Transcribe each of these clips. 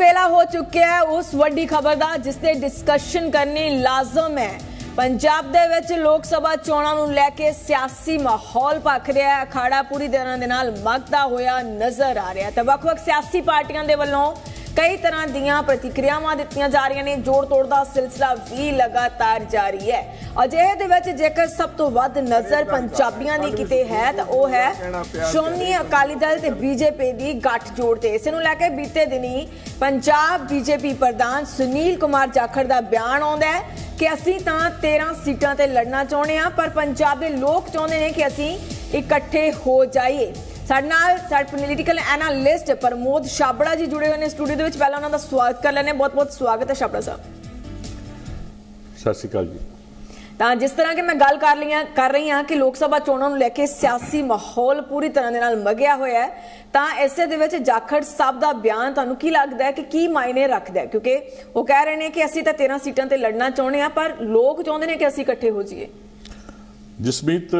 ਵੇਲਾ ਹੋ ਚੁੱਕਿਆ ਹੈ ਉਸ ਵੱਡੀ ਖਬਰ ਦਾ, ਜਿਸ ਤੇ ਡਿਸਕਸ਼ਨ ਕਰਨੀ ਲਾਜ਼ਮ ਹੈ। ਪੰਜਾਬ ਦੇ ਵਿੱਚ ਲੋਕ ਸਭਾ ਚੋਣਾਂ ਨੂੰ ਲੈ ਕੇ ਸਿਆਸੀ ਮਾਹੌਲ ਭਖ ਰਿਹਾ ਹੈ। ਅਖਾੜਾ ਪੂਰੀ ਤਰ੍ਹਾਂ ਦੇ ਨਾਲ ਮਗਦਾ ਹੋਇਆ ਨਜ਼ਰ ਆ ਰਿਹਾ ਹੈ। ਤੇ ਵੱਖ-ਵੱਖ ਸਿਆਸੀ ਪਾਰਟੀਆਂ ਦੇ ਵੱਲੋਂ ਕਈ ਤਰ੍ਹਾਂ ਦੀਆਂ ਪ੍ਰਤੀਕਿਰਿਆਵਾਂ ਦਿੱਤੀਆਂ ਜਾ ਰਹੀਆਂ ਨੇ। ਜੋੜ ਤੋੜ ਦਾ ਸਿਲਸਿਲਾ ਵੀ ਲਗਾਤਾਰ ਜਾਰੀ ਹੈ। ਅਜਿਹੇ ਦੇ ਵਿੱਚ ਜੇਕਰ ਸਭ ਤੋਂ ਵੱਧ ਨਜ਼ਰ ਪੰਜਾਬੀਆਂ ਦੀ ਕਿਤੇ ਹੈ, ਤਾਂ ਉਹ ਹੈ ਸ਼੍ਰੋਮਣੀ ਅਕਾਲੀ ਦਲ ਤੇ ਬੀਜੇਪੀ ਦੀ ਗੱਠਜੋੜ ਤੇ। ਇਸ ਨੂੰ ਲੈ ਕੇ ਬੀਤੇ ਦਿਨੀ ਪੰਜਾਬ ਬੀਜੇਪੀ ਪ੍ਰਧਾਨ ਸੁਨੀਲ ਕੁਮਾਰ ਜਾਖੜ ਦਾ ਬਿਆਨ ਆਉਂਦਾ ਹੈ ਕਿ ਅਸੀਂ ਤਾਂ 13 ਸੀਟਾਂ ਤੇ ਲੜਨਾ ਚਾਹੁੰਦੇ ਹਾਂ, ਪਰ ਪੰਜਾਬ ਦੇ ਲੋਕ ਚਾਹੁੰਦੇ ਨੇ ਕਿ ਅਸੀਂ ਇਕੱਠੇ ਹੋ ਜਾਈਏ। ਸਾਡੇ ਨਾਲ ਸਾਡੇ ਪੋਲੀਟੀਕਲ ਐਨਾਲਿਸਟ ਪ੍ਰਮੋਦ ਛਾਬੜਾ ਜੀ ਜੁੜੇ ਹੋਏ ਨੇ ਸਟੂਡੀਓ ਦੇ ਵਿੱਚ। ਪਹਿਲਾਂ ਉਹਨਾਂ ਦਾ ਸਵਾਗਤ ਕਰ ਲੈਣੇ ਬਹੁਤ ਬਹੁਤ ਸਵਾਗਤ ਹੈ ਛਾਬੜਾ ਸਾਹਿਬ। ਸਤਿ ਸ਼੍ਰੀ ਅਕਾਲ ਜੀ। ਤਾਂ ਜਿਸ ਤਰ੍ਹਾਂ ਕਿ ਮੈਂ ਗੱਲ ਕਰ ਲਈਆਂ ਕਰ ਰਹੀ ਹਾਂ ਕਿ ਲੋਕ ਸਭਾ ਚੋਣਾਂ ਨੂੰ ਲੈ ਕੇ ਸਿਆਸੀ ਮਾਹੌਲ ਪੂਰੀ ਤਰ੍ਹਾਂ ਦੇ ਨਾਲ ਮਗਿਆ ਹੋਇਆ ਹੈ। ਤਾਂ ਇਸੇ ਦੇ ਵਿੱਚ ਜਾਖੜ ਸਾਹਿਬ ਦਾ ਬਿਆਨ ਤੁਹਾਨੂੰ ਕੀ ਲੱਗਦਾ ਹੈ ਕਿ ਕੀ ਮਾਇਨੇ ਰੱਖਦਾ ਹੈ? ਕਿਉਂਕਿ ਉਹ ਕਹਿ ਰਹੇ ਨੇ ਕਿ ਅਸੀਂ ਤਾਂ 13 ਸੀਟਾਂ ਤੇ ਲੜਨਾ ਚਾਹੁੰਦੇ ਹਾਂ ਪਰ ਲੋਕ ਚਾਹੁੰਦੇ ਨੇ ਕਿ ਅਸੀਂ ਇਕੱਠੇ ਹੋ ਜਾਈਏ। ਜਸਮੀਤ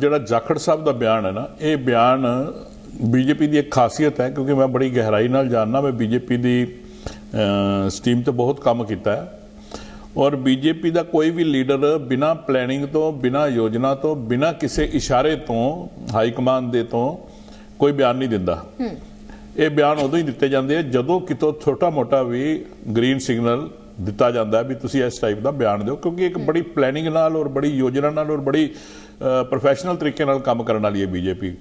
ਜਿਹੜਾ ਜਾਖੜ ਸਾਹਿਬ ਦਾ ਬਿਆਨ ਹੈ ਨਾ ਇਹ ਬਿਆਨ ਬੀਜੇਪੀ ਦੀ ਇੱਕ ਖਾਸੀਅਤ ਹੈ ਕਿਉਂਕਿ ਮੈਂ ਬੜੀ ਗਹਿਰਾਈ ਨਾਲ ਜਾਣਦਾ ਮੈਂ ਬੀਜੇਪੀ ਦੀ ਸਟੀਮ ਤੇ ਬਹੁਤ ਕੰਮ ਕੀਤਾ ਹੈ। ਔਰ ਬੀਜੇਪੀ ਦਾ ਕੋਈ ਵੀ ਲੀਡਰ ਬਿਨਾ ਪਲੈਨਿੰਗ ਤੋਂ ਬਿਨਾ ਯੋਜਨਾ ਤੋਂ ਬਿਨਾ ਕਿਸੇ ਇਸ਼ਾਰੇ ਤੋਂ ਹਾਈ ਕਮਾਂਡ ਦੇ ਤੋਂ ਕੋਈ ਬਿਆਨ ਨਹੀਂ ਦਿੰਦਾ। ਇਹ ਬਿਆਨ ਉਦੋਂ ਹੀ ਦਿੱਤੇ ਜਾਂਦੇ ਆ ਜਦੋਂ ਕਿਤੋਂ ਛੋਟਾ-ਮੋਟਾ ਵੀ ਗ੍ਰੀਨ ਸਿਗਨਲ ਦਿੱਤਾ ਜਾਂਦਾ ਵੀ ਤੁਸੀਂ ਇਸ ਟਾਈਪ ਦਾ ਬਿਆਨ ਦਿਓ ਕਿਉਂਕਿ ਇੱਕ ਬੜੀ ਪਲੈਨਿੰਗ ਨਾਲ ਔਰ ਬੜੀ ਯੋਜਨਾ ਨਾਲ ਔਰ ਬੜੀ ਪ੍ਰੋਫੈਸ਼ਨਲ ਤਰੀਕੇ ਨਾਲ ਕੰਮ ਕਰਨ ਵਾਲੀ ਹੈ ਬੀਜੇਪੀ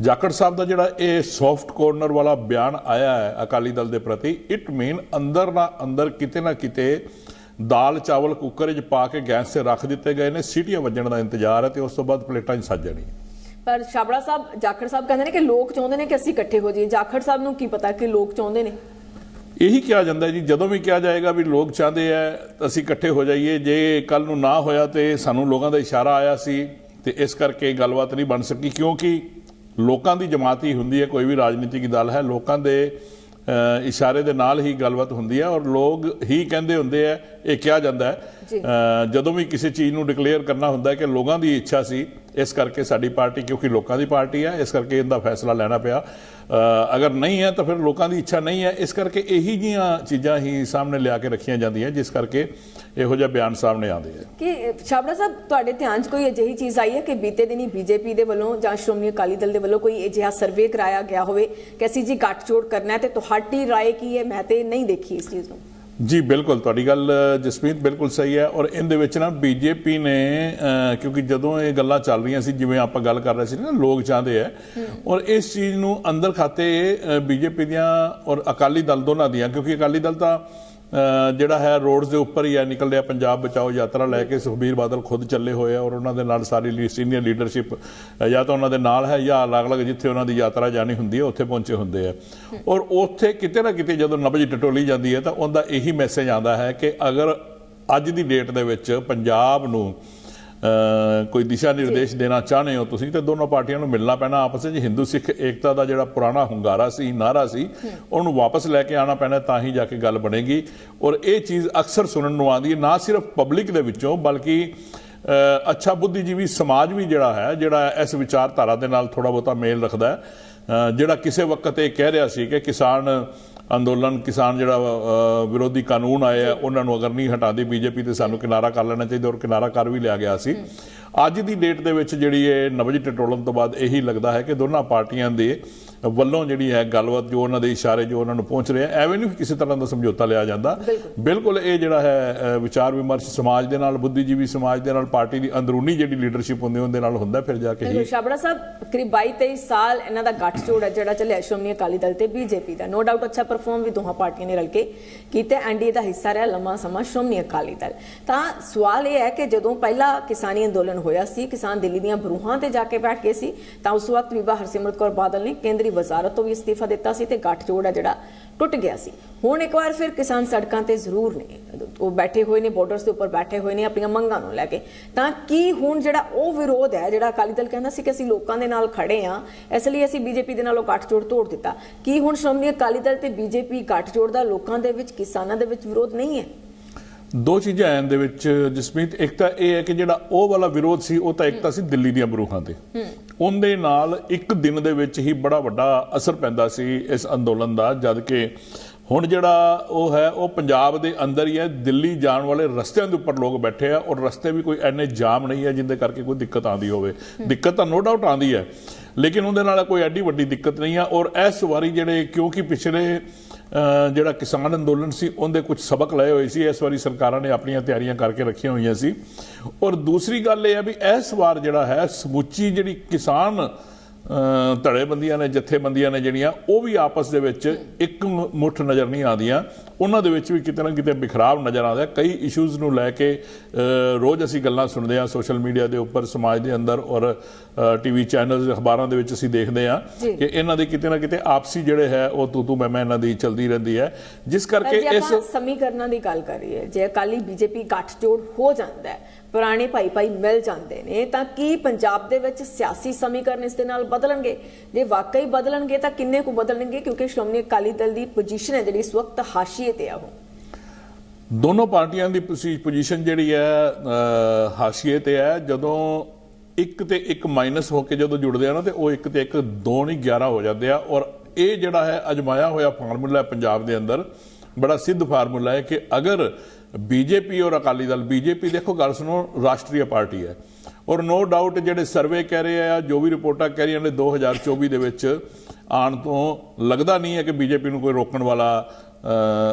ਜਾਖੜ ਸਾਹਿਬ ਦਾ ਜਿਹੜਾ ਇਹ ਸੌਫਟ ਕੋਰਨਰ ਵਾਲਾ ਬਿਆਨ ਆਇਆ ਹੈ ਅਕਾਲੀ ਦਲ ਦੇ ਪ੍ਰਤੀ ਇਟ ਮੀਨ ਅੰਦਰ ਨਾ ਅੰਦਰ ਕਿਤੇ ਨਾ ਕਿਤੇ ਦਾਲ ਚਾਵਲ ਕੁੱਕਰ 'ਚ ਪਾ ਕੇ ਗੈਸ ਤੇ ਰੱਖ ਦਿੱਤੇ ਗਏ ਨੇ ਸੀਟੀਆਂ ਵੱਜਣ ਦਾ ਇੰਤਜ਼ਾਰ ਹੈ ਤੇ ਉਸ ਤੋਂ ਬਾਅਦ ਪਲੇਟਾਂ 'ਚ ਸੱਜ ਜਾਣੀ ਪਰ ਛਾਬੜਾ ਸਾਹਿਬ ਜਾਖੜ ਸਾਹਿਬ ਕਹਿੰਦੇ ਨੇ ਕਿ ਲੋਕ ਚਾਹੁੰਦੇ ਨੇ ਕਿ ਅਸੀਂ ਇਕੱਠੇ ਹੋ ਜਾਈਏ। ਜਾਖੜ ਸਾਹਿਬ ਨੂੰ ਕੀ ਪਤਾ ਕਿ ਲੋਕ ਚਾਹੁੰਦੇ ਨੇ? ਇਹੀ ਕਿਹਾ ਜਾਂਦਾ ਜੀ ਜਦੋਂ ਵੀ ਕਿਹਾ ਜਾਏਗਾ ਵੀ ਲੋਕ ਚਾਹੁੰਦੇ ਆ ਅਸੀਂ ਇਕੱਠੇ ਹੋ ਜਾਈਏ। ਜੇ ਕੱਲ ਨੂੰ ਨਾ ਹੋਇਆ ਤੇ ਸਾਨੂੰ ਲੋਕਾਂ ਦਾ ਇਸ਼ਾਰਾ ਆਇਆ ਸੀ ਤੇ ਇਸ ਕਰਕੇ ਗੱਲਬਾਤ ਨਹੀਂ ਬਣ ਸਕੀ, ਕਿਉਂਕਿ ਲੋਕਾਂ ਦੀ ਜਮਾਤ ਹੀ ਹੁੰਦੀ ਹੈ, ਕੋਈ ਵੀ ਰਾਜਨੀਤਿਕ ਦਲ ਹੈ, ਲੋਕਾਂ ਦੇ ਇਸ਼ਾਰੇ ਦੇ ਨਾਲ ਹੀ ਗੱਲਬਾਤ ਹੁੰਦੀ ਹੈ ਔਰ ਲੋਕ ਹੀ ਕਹਿੰਦੇ ਹੁੰਦੇ ਆ ਇਹ ਕਿਹਾ ਜਾਂਦਾ ਹੈ ਜੀ। ਅ, ਜਦੋਂ ਵੀ ਕਿਸੇ ਚੀਜ਼ ਨੂੰ ਡਿਕਲੇਅਰ ਕਰਨਾ ਹੁੰਦਾ ਹੈ ਕਿ ਲੋਕਾਂ ਦੀ ਇੱਛਾ ਸੀ ਇਸ ਕਰਕੇ ਸਾਡੀ ਪਾਰਟੀ ਕਿਉਂਕਿ ਲੋਕਾਂ ਦੀ ਪਾਰਟੀ ਹੈ ਇਸ ਕਰਕੇ ਇਹਦਾ ਫੈਸਲਾ ਲੈਣਾ ਪਿਆ ਅ, ਅਗਰ ਨਹੀਂ ਹੈ ਤਾਂ ਫਿਰ ਲੋਕਾਂ ਦੀ ਇੱਛਾ ਨਹੀਂ ਹੈ ਇਸ ਕਰਕੇ ਇਹੀ ਜੀਆਂ ਚੀਜ਼ਾਂ ਹੀ ਸਾਹਮਣੇ ਲਿਆ ਕੇ ਰੱਖੀਆਂ ਜਾਂਦੀਆਂ ਜਿਸ ਕਰਕੇ ਇਹੋ ਜਿਹਾ ਬਿਆਨ ਸਾਹਮਣੇ ਆਉਂਦੇ ਆ ਕਿ ਛਾਬੜਾ ਸਾਹਿਬ ਤੁਹਾਡੇ ਧਿਆਨ 'ਚ ਕੋਈ ਅਜਿਹੀ ਚੀਜ਼ ਆਈ ਹੈ ਕਿ ਬੀਤੇ ਦਿਨੀ ਬੀਜੇਪੀ ਦੇ ਵੱਲੋਂ ਜਾਂ ਸ਼੍ਰੋਮਣੀ ਅਕਾਲੀ ਦਲ ਦੇ ਵੱਲੋਂ ਕੋਈ ਅਜਿਹਾ ਸਰਵੇ ਕਰਾਇਆ ਗਿਆ ਹੋਵੇ ਕਿ ਅਸੀਂ ਜੀ ਗੱਠਜੋੜ ਕਰਨਾ ਹੈ ਤੇ ਤੁਹਾਡੀ رائے ਕੀ ਹੈ ਮੈਂ ਤੇ ਨਹੀਂ ਦੇਖੀ ਇਸ ਚੀਜ਼ ਨੂੰ ਜੀ, ਬਿਲਕੁਲ। ਤੁਹਾਡੀ ਗੱਲ ਜਸਮੀਤ, ਬਿਲਕੁਲ ਸਹੀ ਹੈ। ਔਰ ਇਹਦੇ ਵਿੱਚ ਨਾ ਬੀਜੇਪੀ ਨੇ ਕਿਉਂਕਿ ਜਦੋਂ ਇਹ ਗੱਲਾਂ ਚੱਲ ਰਹੀਆਂ ਸੀ, ਜਿਵੇਂ ਆਪਾਂ ਗੱਲ ਕਰ ਰਹੇ ਸੀ ਨਾ, ਲੋਕ ਚਾਹੁੰਦੇ ਆ। ਔਰ ਇਸ ਚੀਜ਼ ਨੂੰ ਅੰਦਰ ਖਾਤੇ ਬੀਜੇਪੀ ਦੀਆਂ ਔਰ ਅਕਾਲੀ ਦਲ ਦੋਨਾਂ ਦੀਆਂ, ਕਿਉਂਕਿ ਅਕਾਲੀ ਦਲ ਤਾਂ ਜਿਹੜਾ ਹੈ ਰੋਡਸ ਦੇ ਉੱਪਰ ਹੀ ਹੈ ਨਿਕਲ ਰਿਹਾ ਪੰਜਾਬ ਬਚਾਓ ਯਾਤਰਾ ਲੈ ਕੇ ਸੁਖਬੀਰ ਬਾਦਲ ਖੁਦ ਚੱਲੇ ਹੋਏ ਆ ਔਰ ਉਹਨਾਂ ਦੇ ਨਾਲ ਸਾਰੀ ਸੀਨੀਅਰ ਲੀਡਰਸ਼ਿਪ ਜਾਂ ਤਾਂ ਉਹਨਾਂ ਦੇ ਨਾਲ ਹੈ ਜਾਂ ਅਲੱਗ-ਅਲੱਗ ਜਿੱਥੇ ਉਹਨਾਂ ਦੀ ਯਾਤਰਾ ਜਾਣੀ ਹੁੰਦੀ ਹੈ, ਉੱਥੇ ਪਹੁੰਚੇ ਹੁੰਦੇ ਆ। ਔਰ ਉੱਥੇ ਕਿਤੇ ਨਾ ਕਿਤੇ ਜਦੋਂ ਨਬਜ ਟਟੋਲੀ ਜਾਂਦੀ ਹੈ ਤਾਂ ਉਹਦਾ ਇਹੀ ਮੈਸੇਜ ਆਉਂਦਾ ਹੈ ਕਿ ਅਗਰ ਅੱਜ ਦੀ ਡੇਟ ਦੇ ਵਿੱਚ ਪੰਜਾਬ ਨੂੰ ਕੋਈ ਦਿਸ਼ਾ ਨਿਰਦੇਸ਼ ਦੇਣਾ ਚਾਹਨੇ ਹੋ ਤੁਸੀਂ ਤੇ ਦੋਨੋਂ ਪਾਰਟੀਆਂ ਨੂੰ ਮਿਲਣਾ ਪੈਣਾ ਆਪਸ ਵਿੱਚ। ਹਿੰਦੂ ਸਿੱਖ ਏਕਤਾ ਦਾ ਜਿਹੜਾ ਪੁਰਾਣਾ ਹੁੰਗਾਰਾ ਸੀ ਨਾਰਾ ਸੀ ਉਹਨੂੰ ਵਾਪਸ ਲੈ ਕੇ ਆਣਾ ਪੈਣਾ ਤਾਂ ਹੀ ਜਾ ਕੇ ਗੱਲ ਬਣੇਗੀ। ਔਰ ਇਹ ਚੀਜ਼ ਅਕਸਰ ਸੁਣਨ ਨੂੰ ਆਉਂਦੀ ਹੈ ਨਾ ਸਿਰਫ ਪਬਲਿਕ ਦੇ ਵਿੱਚੋਂ ਬਲਕਿ ਅੱਛਾ ਬੁੱਧੀਜੀਵੀ ਸਮਾਜ ਵੀ ਜਿਹੜਾ ਹੈ ਜਿਹੜਾ ਇਸ ਵਿਚਾਰਧਾਰਾ ਦੇ ਨਾਲ ਥੋੜਾ ਬਹੁਤਾ ਮੇਲ ਰੱਖਦਾ ਹੈ। ਜਿਹੜਾ ਕਿਸੇ ਵਕਤ ਇਹ ਕਹਿ ਰਿਹਾ ਸੀ ਕਿ ਕਿਸਾਨ ਅੰਦੋਲਨ ਕਿਸਾਨ ਜਿਹੜਾ ਵਿਰੋਧੀ ਕਾਨੂੰਨ ਆਏ ਆ ਉਹਨਾਂ ਨੂੰ ਅਗਰ ਨਹੀਂ ਹਟਾਉਂਦੀ ਬੀਜੇਪੀ ਤੇ ਸਾਨੂੰ ਕਿਨਾਰਾ ਕਰ ਲੈਣਾ ਚਾਹੀਦਾ ਔਰ ਕਿਨਾਰਾ ਕਰ ਵੀ ਲਿਆ ਗਿਆ ਸੀ। ਅੱਜ ਦੀ ਡੇਟ ਦੇ ਵਿੱਚ ਜਿਹੜੀ ਇਹ ਨਵਜ ਟਟੋਲਣ ਤੋਂ ਬਾਅਦ ਇਹੀ ਲੱਗਦਾ ਹੈ ਕਿ ਦੋਨਾਂ ਪਾਰਟੀਆਂ ਦੇ ਵੱਲੋਂ ਜਿਹੜੀ ਹੈ ਗੱਲਬਾਤ ਜੋ ਉਹਨਾਂ ਦੇ ਇਸ਼ਾਰੇ ਜੋ ਉਹਨਾਂ ਨੂੰ ਪਹੁੰਚ ਰਹੇ ਆ ਐਵੇਂ ਨਹੀਂ ਕਿਸੇ ਤਰ੍ਹਾਂ ਦਾ ਸਮਝੌਤਾ ਲਿਆ ਜਾਂਦਾ। ਬਿਲਕੁਲ। ਇਹ ਜਿਹੜਾ ਹੈ ਵਿਚਾਰ ਵਿਮਰਸ਼ ਸਮਾਜ ਦੇ ਨਾਲ ਬੁੱਧੀਜੀਵੀ ਸਮਾਜ ਦੇ ਨਾਲ ਪਾਰਟੀ ਦੀ ਅੰਦਰੂਨੀ ਜਿਹੜੀ ਲੀਡਰਸ਼ਿਪ ਹੁੰਦੀ ਉਹਦੇ ਨਾਲ ਹੁੰਦਾ ਫਿਰ ਜਾ ਕੇ ਹੀ। ਛਾਬੜਾ ਸਾਹਿਬ ਕਰੀਬ 22 23 ਸਾਲ ਇਹਨਾਂ ਦਾ ਗੱਠਜੋੜ ਹੈ ਜਿਹੜਾ ਚੱਲਿਆ ਸ਼੍ਰੋਮਣੀ ਅਕਾਲੀ ਦਲ ਤੇ ਬੀਜੇਪੀ ਦਾ। ਨੋ ਡਾਊਟ ਅੱਛਾ ਪਰਫਾਰਮ ਵੀ ਦੋਹਾਂ ਪਾਰਟੀਆਂ ਨੇ ਰਲ ਕੇ ਕੀਤਾ ਐਨਡੀਏ ਦਾ ਹਿੱਸਾ ਰਿਹਾ ਲੰਮਾ ਸਮਾਂ ਸ਼੍ਰੋਮਣੀ ਅਕਾਲੀ ਦਲ। ਤਾਂ ਸਵਾਲ ਇਹ ਹੈ ਕਿ ਜਦੋਂ ਪਹਿਲਾ ਕਿਸਾਨੀ ਅੰਦੋਲਨ ਹੋਇਆ ਸੀ ਕਿਸਾਨ ਦਿੱਲੀ ਦੀਆਂ ਬਰੂਹਾਂ ਤੇ ਜਾ ਕੇ ਬੈਠ ਗਏ ਸੀ ਤਾਂ ਉਸ ਵਕਤ ਬੀਬਾ ਹਰਸਿਮਰਤ ਕੌਰ ਬਾਦਲ ਨੇ ਕੇਂਦਰੀ ਵਜ਼ਾਰਤ ਤੋਂ ਵੀ ਅਸਤੀਫਾ ਦਿੱਤਾ ਸੀ ਤੇ ਗੱਠਜੋੜ ਹੈ ਜਿਹੜਾ, ਟੁੱਟ ਗਿਆ ਸੀ। ਹੁਣ ਇੱਕ ਵਾਰ ਫਿਰ ਕਿਸਾਨ ਸੜਕਾਂ ਤੇ ਜ਼ਰੂਰ ਨੇ। ਉਹ ਬੈਠੇ ਹੋਏ ਨੇ, ਬਾਰਡਰਸ ਦੇ ਉੱਪਰ ਬੈਠੇ ਹੋਏ ਨੇ ਆਪਣੀਆਂ ਮੰਗਾਂ ਨੂੰ ਲੈ ਕੇ। ਤਾਂ ਕੀ ਹੁਣ ਜਿਹੜਾ ਉਹ ਵਿਰੋਧ ਹੈ, ਜਿਹੜਾ ਅਕਾਲੀ ਦਲ ਕਹਿੰਦਾ ਸੀ ਕਿ ਅਸੀਂ ਲੋਕਾਂ ਦੇ ਨਾਲ ਖੜੇ ਆ ਇਸ ਲਈ ਅਸੀਂ ਬੀਜੇਪੀ ਦੇ ਨਾਲ ਉਹ ਗੱਠਜੋੜ ਤੋੜ ਦਿੱਤਾ। ਕੀ ਹੁਣ ਸ਼੍ਰੋਮਣੀ ਅਕਾਲੀ ਦਲ ਤੇ ਬੀਜੇਪੀ ਗੱਠਜੋੜ ਦਾ ਲੋਕਾਂ ਦੇ ਵਿੱਚ, ਕਿਸਾਨਾਂ ਦੇ ਵਿੱਚ ਵਿਰੋਧ ਨਹੀਂ ਹੈ? ਦੋ ਚੀਜ਼ਾਂ ਐਨ ਦੇ ਵਿੱਚ, ਜਸਮੀਤ, ਇੱਕ ਤਾਂ ਇਹ ਹੈ ਕਿ ਜਿਹੜਾ ਉਹ ਵਾਲਾ ਵਿਰੋਧ ਸੀ, ਉਹ ਤਾਂ ਇੱਕ ਤਾਂ ਸੀ ਦਿੱਲੀ ਦੀਆਂ ਬਰੂਹਾਂ ਤੇ। ਉਹਦੇ ਨਾਲ ਇੱਕ ਦਿਨ ਦੇ ਵਿੱਚ ਹੀ ਬੜਾ ਵੱਡਾ ਅਸਰ ਪੈਂਦਾ ਸੀ ਇਸ ਅੰਦੋਲਨ ਦਾ, ਜਦ ਕਿ ਹੁਣ ਜਿਹੜਾ ਉਹ ਹੈ, ਉਹ ਪੰਜਾਬ ਦੇ ਅੰਦਰ ਹੀ ਹੈ, ਦਿੱਲੀ ਜਾਣ ਵਾਲੇ ਰਸਤਿਆਂ ਦੇ ਉੱਪਰ ਲੋਕ ਬੈਠੇ ਆ, ਔਰ ਰਸਤੇ ਵੀ ਕੋਈ ਐਨੇ ਜਾਮ ਨਹੀਂ ਹੈ, ਜਿੰਦੇ ਕਰਕੇ ਕੋਈ ਦਿੱਕਤ ਆਂਦੀ ਹੋਵੇ। ਦਿੱਕਤ ਤਾਂ ਨੋ ਡਾਊਟ ਆਂਦੀ ਹੈ, ਲੇਕਿਨ ਉਹਦੇ ਨਾਲ ਕੋਈ ਐਡੀ ਵੱਡੀ ਦਿੱਕਤ ਨਹੀਂ ਆ, ਔਰ ਇਸ ਵਾਰੀ ਜਿਹੜੇ, ਕਿਉਂਕਿ ਪਿਛਲੇ ਜਿਹੜਾ ਕਿਸਾਨ ਅੰਦੋਲਨ ਸੀ, ਉਹਦੇ ਕੁਝ ਸਬਕ ਲਏ ਹੋਏ ਸੀ। ਇਸ ਵਾਰੀ ਸਰਕਾਰਾਂ ਨੇ ਆਪਣੀਆਂ ਤਿਆਰੀਆਂ ਕਰਕੇ ਰੱਖੀਆਂ ਹੋਈਆਂ ਸੀ। ਔਰ ਦੂਸਰੀ ਗੱਲ ਇਹ ਹੈ ਵੀ ਇਸ ਵਾਰ ਜਿਹੜਾ ਹੈ, ਸਮੁੱਚੀ ਜਿਹੜੀ ਕਿਸਾਨ ਧੜੇਬੰਦੀਆਂ ਨੇ ਜਥੇਬੰਦੀਆਂ ਨੇ ਜਿਹੜੀਆਂ ਉਹ ਵੀ ਆਪਸ ਦੇ ਵਿੱਚ ਇੱਕ ਮੁੱਠ ਨਜ਼ਰ ਨਹੀਂ ਆਉਂਦੀਆਂ ਉਹਨਾਂ ਦੇ ਵਿੱਚ ਵੀ ਕਿਤੇ ਨਾ ਕਿਤੇ ਬਿਖਰਾਵ ਨਜ਼ਰ ਆਉਂਦਾ ਹੈ। ਕਈ ਇਸ਼ੂਜ਼ ਨੂੰ ਲੈ ਕੇ ਰੋਜ਼ ਅਸੀਂ ਗੱਲਾਂ ਸੁਣਦੇ ਹਾਂ ਸੋਸ਼ਲ ਮੀਡੀਆ ਦੇ ਉੱਪਰ ਸਮਾਜ ਦੇ ਅੰਦਰ ਔਰ ਟੀਵੀ ਚੈਨਲਸ ਅਖਬਾਰਾਂ ਦੇ ਵਿੱਚ ਅਸੀਂ ਦੇਖਦੇ ਹਾਂ। ਕਿ ਇਹਨਾਂ ਦੇ ਕਿਤੇ ਨਾ ਕਿਤੇ ਆਪਸੀ ਜਿਹੜੇ ਹੈ ਉਹ ਤੂੰ ਤੂੰ ਮੈਂ ਮੈਂ ਇਹਨਾਂ ਦੀ ਚਲਦੀ ਰਹਿੰਦੀ ਹੈ ਜਿਸ ਕਰਕੇ ਇਸ ਸਮੀਕਰਨਾਂ ਦੀ ਗੱਲ ਕਰੀਏ ਜੇ ਅਕਾਲੀ ਬੀਜੇਪੀ ਗੱਠਜੋੜ ਹੋ ਜਾਂਦਾ ਹੈ ਪੁਰਾਣੇ ਭਾਈ ਭਾਈ ਮਿਲ ਜਾਂਦੇ ਨੇ ਤਾਂ ਕੀ ਪੰਜਾਬ ਦੇ ਵਿੱਚ ਸਿਆਸੀ ਸਮੀਕਰਨ ਇਸ ਦੇ ਨਾਲ ਬਦਲਣਗੇ। ਜੇ ਵਾਕਈ ਬਦਲਣਗੇ ਤਾਂ ਕਿੰਨੇ ਕੁ ਬਦਲਣਗੇ? ਕਿਉਂਕਿ ਸ਼੍ਰੋਮਣੀ ਅਕਾਲੀ ਦਲ ਦੀ ਪੋਜੀਸ਼ਨ ਹੈ ਜਿਹੜੀ ਇਸ ਵਕਤ ਹਾਸ਼ੀਏ ਤੇ ਆ ਉਹ। ਦੋਨੋਂ ਪਾਰਟੀਆਂ ਦੀ ਪੋਜੀਸ਼ਨ ਜਿਹੜੀ ਹੈ ਹਾਸ਼ੀਏ ਤੇ ਹੈ। ਜਦੋਂ ਇੱਕ ਤੇ ਇੱਕ ਮਾਈਨਸ ਹੋ ਕੇ ਜਦੋਂ ਜੁੜਦੇ ਆ ਨਾ, ਤੇ ਉਹ ਇੱਕ ਤੇ ਇੱਕ ਦੋ ਨਹੀਂ 11 ਹੋ ਜਾਂਦੇ ਆ। ਔਰ ਇਹ ਜਿਹੜਾ ਹੈ, ਅਜਮਾਇਆ ਹੋਇਆ ਫਾਰਮੂਲਾ ਹੈ ਪੰਜਾਬ ਦੇ ਅੰਦਰ। ਬੜਾ ਸਿੱਧ ਫਾਰਮੂਲਾ ਹੈ ਕਿ ਅਗਰ ਬੀਜੇਪੀ ਔਰ ਅਕਾਲੀ ਦਲ, ਬੀਜੇਪੀ ਦੇਖੋ, ਗੱਲ ਸੁਣੋ, ਰਾਸ਼ਟਰੀ ਪਾਰਟੀ ਹੈ। ਔਰ ਨੋ ਡਾਊਟ ਜਿਹੜੇ ਸਰਵੇ ਕਹਿ ਰਹੇ ਆ, ਜੋ ਵੀ ਰਿਪੋਰਟਾਂ ਕਹਿ ਰਹੀਆਂ ਨੇ 2024 ਦੇ ਵਿੱਚ, ਆਉਣ ਤੋਂ ਲੱਗਦਾ ਨਹੀਂ ਹੈ ਕਿ ਬੀਜੇਪੀ ਨੂੰ ਕੋਈ ਰੋਕਣ ਵਾਲਾ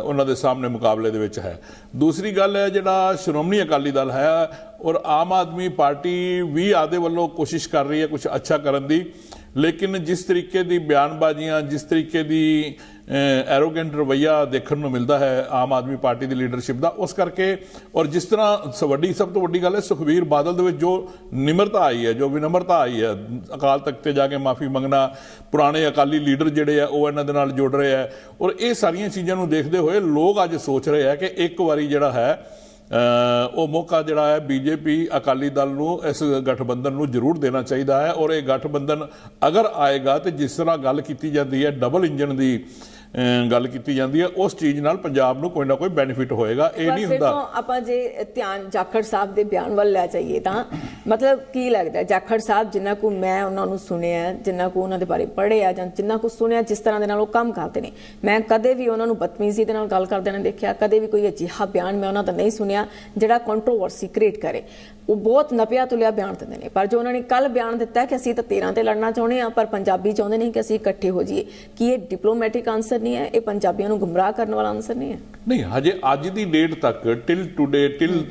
ਉਹਨਾਂ ਦੇ ਸਾਹਮਣੇ ਮੁਕਾਬਲੇ ਦੇ ਵਿੱਚ ਹੈ। ਦੂਸਰੀ ਗੱਲ ਹੈ ਜਿਹੜਾ ਸ਼੍ਰੋਮਣੀ ਅਕਾਲੀ ਦਲ ਹੈ ਔਰ ਆਮ ਆਦਮੀ ਪਾਰਟੀ ਵੀ ਆਦੇ ਵੱਲੋਂ ਕੋਸ਼ਿਸ਼ ਕਰ ਰਹੀ ਹੈ ਕੁਝ ਅੱਛਾ ਕਰਨ ਦੀ। ਲੇਕਿਨ ਜਿਸ ਤਰੀਕੇ ਦੀ ਬਿਆਨਬਾਜ਼ੀਆਂ, ਜਿਸ ਤਰੀਕੇ ਦੀ ਐਰੋਗੈਂਟ ਰਵਈਆ ਦੇਖਣ ਨੂੰ ਮਿਲਦਾ ਹੈ ਆਮ ਆਦਮੀ ਪਾਰਟੀ ਦੀ ਲੀਡਰਸ਼ਿਪ ਦਾ, ਉਸ ਕਰਕੇ ਔਰ ਜਿਸ ਤਰ੍ਹਾਂ ਸ- ਵੱਡੀ, ਸਭ ਤੋਂ ਵੱਡੀ ਗੱਲ ਹੈ, ਸੁਖਵੀਰ ਬਾਦਲ ਦੇ ਵਿੱਚ ਜੋ ਨਿਮਰਤਾ ਆਈ ਹੈ, ਜੋ ਵਿਨਮਰਤਾ ਆਈ ਹੈ, ਅਕਾਲ ਤਖਤ ਤੇ ਜਾ ਕੇ ਮਾਫੀ ਮੰਗਣਾ, ਪੁਰਾਣੇ ਅਕਾਲੀ ਲੀਡਰ ਜਿਹੜੇ ਆ ਉਹ ਇਹਨਾਂ ਦੇ ਨਾਲ ਜੁੜ ਰਹੇ ਆ ਔਰ ਇਹ ਸਾਰੀਆਂ ਚੀਜ਼ਾਂ ਨੂੰ ਦੇਖਦੇ ਹੋਏ ਲੋਕ ਅੱਜ ਸੋਚ ਰਹੇ ਆ ਕਿ ਇੱਕ ਵਾਰੀ ਜਿਹੜਾ ਹੈ ਉਹ ਮੌਕਾ ਜਿਹੜਾ ਹੈ ਬੀਜੇਪੀ ਅਕਾਲੀ ਦਲ ਨੂੰ, ਇਸ ਗਠਬੰਧਨ ਨੂੰ ਜ਼ਰੂਰ ਦੇਣਾ ਚਾਹੀਦਾ ਹੈ। ਔਰ ਇਹ ਗਠਬੰਧਨ ਅਗਰ ਆਏਗਾ ਤੇ ਜਿਸ ਤਰ੍ਹਾਂ ਗੱਲ ਕੀਤੀ ਜਾਂਦੀ ਹੈ ਡਬਲ ਇੰਜਨ ਦੀ ਗੱਲ ਕੀਤੀ ਜਾਂਦੀ ਹੈ ਉਸ ਚੀਜ਼ ਨਾਲ ਪੰਜਾਬ ਨੂੰ ਕੋਈ ਨਾ ਕੋਈ ਬੈਨੀਫਿਟ ਹੋਏਗਾ ਇਹ ਨਹੀਂ ਹੁੰਦਾ। ਆਪਾਂ ਜੇ ਧਿਆਨ ਜਾਖੜ ਸਾਹਿਬ ਦੇ ਬਿਆਨ ਵੱਲ ਲੈ ਜਾਈਏ ਤਾਂ ਮਤਲਬ ਕੀ ਲੱਗਦਾ? ਜਾਖੜ ਸਾਹਿਬ ਜਿੰਨਾ ਕੋ ਮੈਂ ਉਹਨਾਂ ਨੂੰ ਸੁਣਿਆ ਜਿੰਨਾ ਕੋ ਉਹਨਾਂ ਦੇ ਬਾਰੇ ਪੜ੍ਹਿਆ ਜਾਂ ਜਿੰਨਾ ਕੋ ਸੁਣਿਆ ਜਿਸ ਤਰ੍ਹਾਂ ਦੇ ਨਾਲ ਉਹ ਕੰਮ ਕਰਦੇ ਨੇ। ਮੈਂ ਕਦੇ ਵੀ ਉਹਨਾਂ ਨੂੰ ਬਦਤਮੀਜ਼ੀ ਦੇ ਨਾਲ ਗੱਲ ਕਰਦੇ ਨੇ ਦੇਖਿਆ ਕਦੇ ਵੀ ਕੋਈ ਅਜਿਹਾ ਬਿਆਨ ਮੈਂ ਉਹਨਾਂ ਦਾ ਨਹੀਂ ਸੁਣਿਆ ਜਿਹੜਾ ਕੰਟਰੋਵਰਸੀ ਕ੍ਰੀਏਟ ਕਰੇ। ਉਹ ਬਹੁਤ ਨਪਿਆ ਤੁਲਿਆ ਬਿਆਨ ਦਿੰਦੇ ਨੇ। ਪਰ ਜੋ ਉਹਨਾਂ ਨੇ ਕੱਲ ਬਿਆਨ ਦਿੱਤਾ ਕਿ ਅਸੀਂ ਤਾਂ 13 ਤੇ ਲੜਨਾ ਚਾਹੁੰਦੇ ਆ ਪਰ ਪੰਜਾਬੀ ਚਾਹੁੰਦੇ ਨਹੀਂ ਕਿ ਅਸੀਂ ਇਕੱਠੇ ਹੋ ਜਾਈਏ ਕੀ ਇਹ ਡਿਪਲੋਮੈਟਿਕ ਆਨਸਰ ਨਹੀਂ ਹੈ? ਇਹ ਪੰਜਾਬੀਆਂ ਨੂੰ ਗੁੰਮਰਾਹ ਕਰਨ ਵਾਲਾ ਆਨਸਰ ਨਹੀਂ ਹੈ? ਨਹੀਂ, ਹਜੇ ਅੱਜ ਦੀ ਡੇਟ ਤੱਕ till today till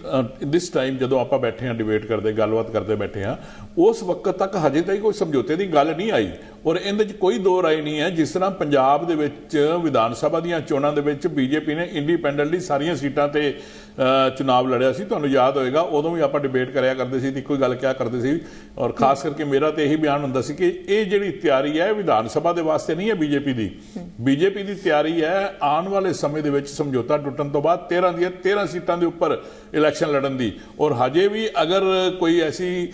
this time ਜਦੋਂ ਆਪਾਂ ਬੈਠੇ ਹਾਂ ਡਿਬੇਟ ਕਰਦੇ, ਗੱਲਬਾਤ ਕਰਦੇ ਬੈਠੇ ਹਾਂ, ਉਸ ਵਕਤ ਤੱਕ ਹਜੇ ਤਾਈਂ ਕੋਈ ਸਮਝੌਤੇ ਦੀ ਗੱਲ ਨਹੀਂ ਆਈ। ਔਰ ਇਹਦੇ ਵਿੱਚ ਕੋਈ ਦੋ ਰਾਏ ਨਹੀਂ ਹੈ। ਜਿਸ ਤਰ੍ਹਾਂ ਪੰਜਾਬ ਦੇ ਵਿੱਚ ਵਿਧਾਨ ਸਭਾ ਦੀਆਂ ਚੋਣਾਂ ਦੇ ਵਿੱਚ ਬੀਜੇਪੀ ਨੇ ਇੰਡੀਪੈਂਡੈਂਟਲੀ ਸਾਰੀਆਂ ਸੀਟਾਂ ਤੇ ਅ, ਚੁਣਾਵ ਲੜਿਆ ਸੀ ਤੁਹਾਨੂੰ ਯਾਦ ਹੋਏਗਾ ਉਦੋਂ ਵੀ ਆਪਾਂ ਡਿਬੇਟ ਕਰਿਆ ਕਰਦੇ ਸੀ ਤੇ ਇੱਕੋ ਹੀ ਗੱਲ ਕਿਹਾ ਕਰਦੇ ਸੀ। ਔਰ ਖਾਸ ਕਰਕੇ ਮੇਰਾ ਤੇ ਇਹੀ ਬਿਆਨ ਹੁੰਦਾ ਸੀ ਕਿ ਇਹ ਜਿਹੜੀ ਤਿਆਰੀ ਹੈ ਵਿਧਾਨ ਸਭਾ ਦੇ ਵਾਸਤੇ ਨਹੀਂ ਹੈ ਬੀਜੇਪੀ ਦੀ। ਬੀਜੇਪੀ ਦੀ ਤਿਆਰੀ ਹੈ ਆਉਣ ਵਾਲੇ ਸਮੇਂ ਦੇ ਵਿੱਚ ਸਮਝੌਤਾ ਟੁੱਟਣ ਤੋਂ ਬਾਅਦ 13 ਦੀਆਂ 13 ਸੀਟਾਂ ਦੇ ਉੱਪਰ ਇਲੈਕਸ਼ਨ ਲੜਨ ਦੀ। ਔਰ ਹਜੇ ਵੀ ਅਗਰ ਕੋਈ ਐਸੀ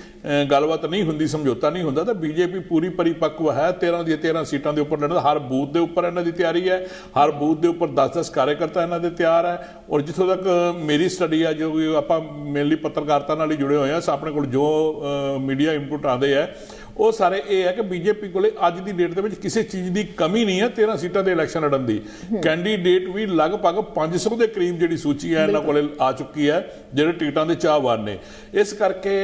ਗੱਲਬਾਤ ਨਹੀਂ ਹੁੰਦੀ, ਸਮਝੌਤਾ ਨਹੀਂ ਹੁੰਦਾ, ਤਾਂ ਬੀਜੇਪੀ ਪੂਰੀ ਪਰਿਪੱਕਵ ਹੈ। 13 ਦੀਆਂ 13 ਸੀਟਾਂ ਦੇ ਉੱਪਰ ਲੜਨ ਦਾ। ਹਰ ਬੂਥ ਦੇ ਉੱਪਰ ਇਹਨਾਂ ਦੀ ਤਿਆਰੀ ਹੈ। ਹਰ ਬੂਥ ਦੇ ਉੱਪਰ 10-10 ਕਾਰਜਕਰਤਾ ਇਹਨਾਂ ਦੇ ਤਿਆਰ ਹੈ। ਔਰ ਜਿੱਥੋਂ ਤੱਕ ਮੇਰੀ ਸਟੱਡੀ ਆ, ਜੋ ਵੀ ਆਪਾਂ ਮੇਨਲੀ ਪੱਤਰਕਾਰਤਾ ਨਾਲ ਹੀ ਜੁੜੇ ਹੋਏ ਆ ਆਪਣੇ ਕੋਲ ਜੋ ਮੀਡੀਆ ਇਨਪੁਟ ਆਉਂਦੇ ਆ ਉਹ ਸਾਰੇ ਇਹ ਹੈ ਕਿ ਬੀਜੇਪੀ ਕੋਲੇ ਅੱਜ ਦੀ ਡੇਟ ਦੇ ਵਿੱਚ ਕਿਸੇ ਚੀਜ਼ ਦੀ ਕਮੀ ਨਹੀਂ ਹੈ 13 ਸੀਟਾਂ ਦੇ ਇਲੈਕਸ਼ਨ ਲੜਨ ਦੀ। ਕੈਂਡੀਡੇਟ ਵੀ ਲਗਭਗ 500 ਦੇ ਕਰੀਬ ਜਿਹੜੀ ਸੂਚੀ ਹੈ ਇਹਨਾਂ ਕੋਲੇ ਆ ਚੁੱਕੀ ਹੈ, ਜਿਹੜੇ ਟਿਕਟਾਂ ਦੇ ਚਾਹਵਾਨ ਨੇ। ਇਸ ਕਰਕੇ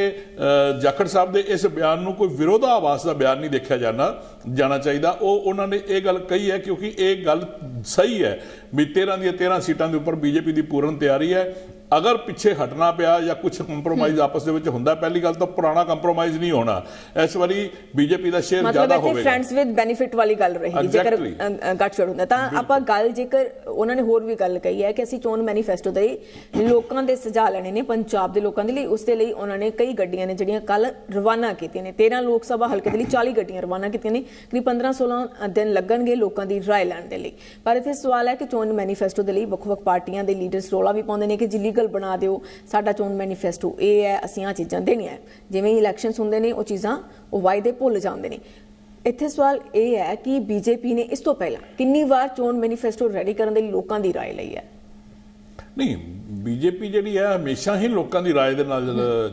ਜਾਖੜ ਸਾਹਿਬ ਦੇ ਇਸ ਬਿਆਨ ਨੂੰ ਕੋਈ ਵਿਰੋਧਾਭਾਸ ਦਾ ਬਿਆਨ ਨਹੀਂ ਦੇਖਿਆ ਜਾਣਾ ਜਾਣਾ ਚਾਹੀਦਾ। ਉਹ, ਉਹਨਾਂ ਨੇ ਇਹ ਗੱਲ ਕਹੀ ਹੈ, ਕਿਉਂਕਿ ਇਹ ਗੱਲ ਸਹੀ ਹੈ ਵੀ 13 ਦੀਆਂ 13 ਸੀਟਾਂ ਦੇ ਉੱਪਰ ਬੀਜੇਪੀ ਦੀ ਪੂਰਨ ਤਿਆਰੀ ਹੈ। ਅਗਰ ਪਿੱਛੇ ਹਟਣਾ ਪਿਆ ਜਾਂ ਕੁਝ ਕੰਪਰੋਮਾਈਜ਼ ਆਪਸ ਦੇ ਵਿੱਚ ਹੁੰਦਾ ਪਹਿਲੀ ਗੱਲ ਤਾਂ ਪੁਰਾਣਾ ਕੰਪਰੋਮਾਈਜ਼ ਨਹੀਂ ਹੋਣਾ। ਇਸ ਵਾਰੀ ਬੀਜੇਪੀ ਦਾ ਸ਼ੇਅਰ ਮਤਲਬ ਜ਼ਿਆਦਾ ਹੋਵੇਗਾ। ਫਰੈਂਡਸ ਵਿਦ ਬੈਨੀਫਿਟ ਵਾਲੀ ਗੱਲ ਰਹੇਗੀ ਜੇਕਰ ਅ, ਗੱਠਜੋੜ ਹੁੰਦਾ। ਤਾਂ ਆਪਾਂ ਗੱਲ ਜੇਕਰ ਉਹਨਾਂ ਨੇ ਹੋਰ ਵੀ ਗੱਲ ਕਹੀ ਹੈ ਕਿ ਅਸੀਂ ਚੋਣ ਮੈਨੀਫੈਸਟੋ ਦੇ ਲੋਕਾਂ ਦੇ ਸੁਝਾਅ ਲੈਣੇ ਨੇ ਪੰਜਾਬ ਦੇ ਲੋਕਾਂ ਦੇ ਲਈ ਉਸ ਦੇ ਲਈ ਉਹਨਾਂ ਨੇ ਕਈ ਗੱਡੀਆਂ ਨੇ ਜਿਹੜੀਆਂ ਕੱਲ ਰਵਾਨਾ ਕੀਤੀਆਂ ਨੇ। 13 ਲੋਕ ਸਭਾ ਹਲਕੇ ਦੇ ਲਈ 40 ਗੱਡੀਆਂ ਰਵਾਨਾ ਕੀਤੀਆਂ ਨੇ ਕਰੀਬ 15-16 ਦਿਨ ਲੱਗਣਗੇ ਲੋਕਾਂ ਦੀ ਰਾਏ ਲੈਣ ਦੇ ਲਈ। ਪਰ ਇੱਥੇ ਸਵਾਲ ਹੈ ਕਿ ਚੋਣ ਮੈਨੀਫੈਸਟੋ ਦੇ ਲਈ ਵੱਖ-ਵੱਖ ਪਾਰਟੀਆਂ ਦੇ ਲੀਡਰਸ ਰੋਲਾ ਵੀ ਪਾਉਂਦੇ ਨੇ ਕਿ ਜੀ ਲੀਗਲ ਬਣਾ ਦਿਓ, ਸਾਡਾ ਚੋਣ ਮੈਨੀਫੈਸਟੋ ਇਹ ਹੈ, ਅਸੀਂ ਆ ਚੀਜ਼ਾਂ ਦੇਣੀਆਂ ਜਿਵੇਂ ਹੀ ਇਲੈਕਸ਼ਨਸ ਹੁੰਦੇ ਨੇ, ਉਹ ਚੀਜ਼ਾਂ ਉਹ ਵਾਅਦੇ ਭੁੱਲ ਜਾਂਦੇ ਨੇ। ਇੱਥੇ ਸਵਾਲ ਇਹ ਹੈ ਕਿ ਬੀਜੇਪੀ ਨੇ ਇਸ ਤੋਂ ਪਹਿਲਾਂ ਕਿੰਨੀ ਵਾਰ ਚੋਣ ਮੈਨੀਫੈਸਟੋ ਰੈਡੀ ਕਰਨ ਦੇ ਲਈ ਲੋਕਾਂ ਦੀ ਰਾਏ ਲਈ ਹੈ? ਨਹੀਂ ਬੀਜੇਪੀ ਜਿਹੜੀ ਹੈ ਹਮੇਸ਼ਾ ਹੀ ਲੋਕਾਂ ਦੀ ਰਾਏ ਦੇ ਨਾਲ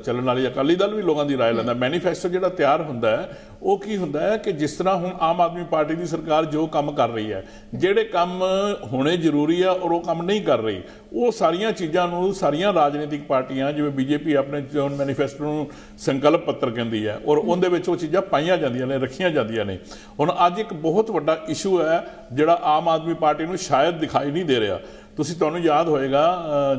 ਚੱਲਣ ਵਾਲੀ ਅਕਾਲੀ ਦਲ ਵੀ ਲੋਕਾਂ ਦੀ ਰਾਏ ਲੈਂਦਾ। ਮੈਨੀਫੈਸਟੋ ਜਿਹੜਾ ਤਿਆਰ ਹੁੰਦਾ ਹੈ, ਉਹ ਕੀ ਹੁੰਦਾ ਹੈ ਕਿ ਜਿਸ ਤਰ੍ਹਾਂ ਹੁਣ ਆਮ ਆਦਮੀ ਪਾਰਟੀ ਦੀ ਸਰਕਾਰ ਜੋ ਕੰਮ ਕਰ ਰਹੀ ਹੈ, ਜਿਹੜੇ ਕੰਮ ਹੋਣੇ ਜ਼ਰੂਰੀ ਆ ਔਰ ਉਹ ਕੰਮ ਨਹੀਂ ਕਰ ਰਹੀ, ਉਹ ਸਾਰੀਆਂ ਚੀਜ਼ਾਂ ਨੂੰ ਸਾਰੀਆਂ ਰਾਜਨੀਤਿਕ ਪਾਰਟੀਆਂ, ਜਿਵੇਂ ਬੀਜੇਪੀ ਆਪਣੇ ਚੋਣ ਮੈਨੀਫੈਸਟੋ ਨੂੰ ਸੰਕਲਪ ਪੱਤਰ ਕਹਿੰਦੀ ਹੈ, ਔਰ ਉਹਦੇ ਵਿੱਚ ਉਹ ਚੀਜ਼ਾਂ ਪਾਈਆਂ ਜਾਂਦੀਆਂ ਨੇ, ਰੱਖੀਆਂ ਜਾਂਦੀਆਂ ਨੇ। ਹੁਣ ਅੱਜ ਇੱਕ ਬਹੁਤ ਵੱਡਾ ਇਸ਼ੂ ਹੈ, ਜਿਹੜਾ ਆਮ ਆਦਮੀ ਪਾਰਟੀ ਨੂੰ ਸ਼ਾਇਦ ਦਿਖਾਈ ਨਹੀਂ ਦੇ ਰਿਹਾ। ਤੁਸੀਂ ਤੁਹਾਨੂੰ ਯਾਦ ਹੋਏਗਾ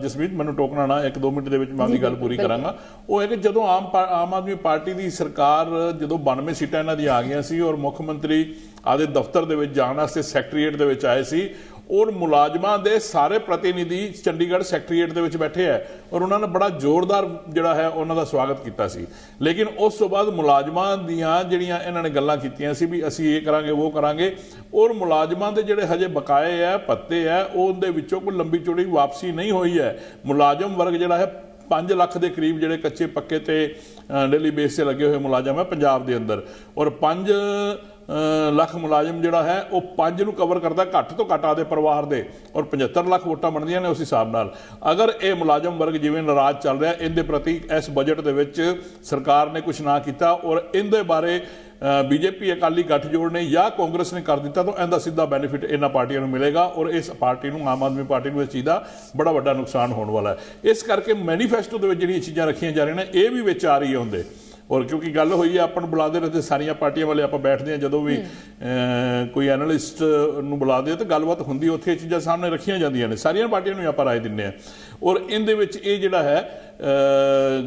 ਜਸਮੀਤ ਮੈਨੂੰ ਟੋਕਣਾ ਨਾ ਇੱਕ ਦੋ ਮਿੰਟ ਦੇ ਵਿੱਚ ਮੈਂ ਆਪਣੀ ਗੱਲ ਪੂਰੀ ਕਰਾਂਗਾ। ਉਹ ਹੈ ਕਿ ਜਦੋਂ ਆਮ ਆਮ ਆਦਮੀ ਪਾਰਟੀ ਦੀ ਸਰਕਾਰ ਜਦੋਂ 92 ਸੀਟਾਂ ਇਹਨਾਂ ਦੀ ਆ ਗਈਆਂ ਸੀ ਔਰ ਮੁੱਖ ਮੰਤਰੀ ਆਦੇ ਦਫ਼ਤਰ ਦੇ ਵਿੱਚ ਜਾਣ ਵਾਸਤੇ ਸੈਕਟਰੀਏਟ ਦੇ ਵਿੱਚ ਆਏ ਸੀ ਔਰ ਮੁਲਾਜ਼ਮਾਂ ਦੇ ਸਾਰੇ ਪ੍ਰਤੀਨਿਧੀ ਚੰਡੀਗੜ੍ਹ ਸੈਕਟਰੀਏਟ ਦੇ ਵਿੱਚ ਬੈਠੇ ਹੈ ਔਰ ਉਹਨਾਂ ਨੇ ਬੜਾ ਜ਼ੋਰਦਾਰ ਜਿਹੜਾ ਹੈ ਉਹਨਾਂ ਦਾ ਸਵਾਗਤ ਕੀਤਾ ਸੀ। ਲੇਕਿਨ ਉਸ ਤੋਂ ਬਾਅਦ ਮੁਲਾਜ਼ਮਾਂ ਦੀਆਂ ਜਿਹੜੀਆਂ ਇਹਨਾਂ ਨੇ ਗੱਲਾਂ ਕੀਤੀਆਂ ਸੀ ਵੀ ਅਸੀਂ ਇਹ ਕਰਾਂਗੇ, ਉਹ ਕਰਾਂਗੇ ਔਰ ਮੁਲਾਜ਼ਮਾਂ ਦੇ ਜਿਹੜੇ ਹਜੇ ਬਕਾਏ ਹੈ ਪੱਤੇ ਹੈ ਉਹਦੇ ਵਿੱਚੋਂ ਕੋਈ ਲੰਬੀ ਚੌੜੀ ਵਾਪਸੀ ਨਹੀਂ ਹੋਈ ਹੈ। ਮੁਲਾਜ਼ਮ ਵਰਗ ਜਿਹੜਾ ਹੈ 5 ਲੱਖ ਦੇ ਕਰੀਬ ਜਿਹੜੇ ਕੱਚੇ ਪੱਕੇ ਤੇ ਡੇਲੀ ਬੇਸ ਤੇ ਲੱਗੇ ਹੋਏ ਮੁਲਾਜ਼ਮ ਹੈ ਪੰਜਾਬ ਦੇ ਅੰਦਰ ਔਰ 5 ਲੱਖ ਮੁਲਾਜ਼ਮ ਜਿਹੜਾ ਹੈ, ਉਹ 5 ਨੂੰ ਕਵਰ ਕਰਦਾ, ਘੱਟ ਤੋਂ ਘੱਟ ਆਦੇ ਪਰਿਵਾਰ ਦੇ, ਔਰ 75 ਲੱਖ ਵੋਟਾਂ ਬਣਦੀਆਂ ਨੇ ਉਸ ਹਿਸਾਬ ਨਾਲ। ਅਗਰ ਇਹ ਮੁਲਾਜ਼ਮ ਵਰਗ ਜਿਵੇਂ ਨਾਰਾਜ਼ ਚੱਲ ਰਿਹਾ, ਇਹਦੇ ਪ੍ਰਤੀ ਇਸ ਬਜਟ ਦੇ ਵਿੱਚ ਸਰਕਾਰ ਨੇ ਕੁਝ ਨਾ ਕੀਤਾ, ਔਰ ਇਹਦੇ ਬਾਰੇ ਬੀਜੇਪੀ, ਅਕਾਲੀ ਗੱਠਜੋੜ ਨੇ ਜਾਂ ਕਾਂਗਰਸ ਨੇ ਕਰ ਦਿੱਤਾ, ਤਾਂ ਇਹਦਾ ਸਿੱਧਾ ਬੈਨੀਫਿਟ ਇਹਨਾਂ ਪਾਰਟੀਆਂ ਨੂੰ ਮਿਲੇਗਾ, ਔਰ ਇਸ ਪਾਰਟੀ ਨੂੰ, ਆਮ ਆਦਮੀ ਪਾਰਟੀ ਨੂੰ ਇਸ ਚੀਜ਼ ਦਾ ਬੜਾ ਵੱਡਾ ਨੁਕਸਾਨ ਹੋਣ ਵਾਲਾ ਹੈ। ਇਸ ਕਰਕੇ ਮੈਨੀਫੈਸਟੋ ਦੇ ਵਿੱਚ ਜਿਹੜੀਆਂ ਚੀਜ਼ਾਂ ਰੱਖੀਆਂ ਜਾ ਰਹੀਆਂ ਨੇ, ਇਹ ਵੀ ਵਿੱਚ ਆ ਰਹੀ ਹੈ ਹੁੰਦੇ। ਔਰ ਕਿਉਂਕਿ ਗੱਲ ਹੋਈ ਹੈ ਆਪਾਂ ਨੂੰ ਬੁਲਾਦੇ ਰਹੇ ਤੇ ਸਾਰੀਆਂ ਪਾਰਟੀਆਂ ਵਾਲੇ ਆਪਾਂ ਬੈਠਦੇ ਆ ਜਦੋਂ ਵੀ ਕੋਈ ਐਨਾਲਿਸਟ ਨੂੰ ਬੁਲਾਦੇ ਤਾਂ ਗੱਲਬਾਤ ਹੁੰਦੀ ਉੱਥੇ ਇਹ ਚੀਜ਼ਾਂ ਸਾਹਮਣੇ ਰੱਖੀਆਂ ਜਾਂਦੀਆਂ ਨੇ ਸਾਰੀਆਂ ਪਾਰਟੀਆਂ ਨੂੰ ਆਪਾਂ ਰਾਏ ਦਿੰਨੇ ਆ ਔਰ ਇਹਦੇ ਵਿੱਚ ਇਹ ਜਿਹੜਾ ਹੈ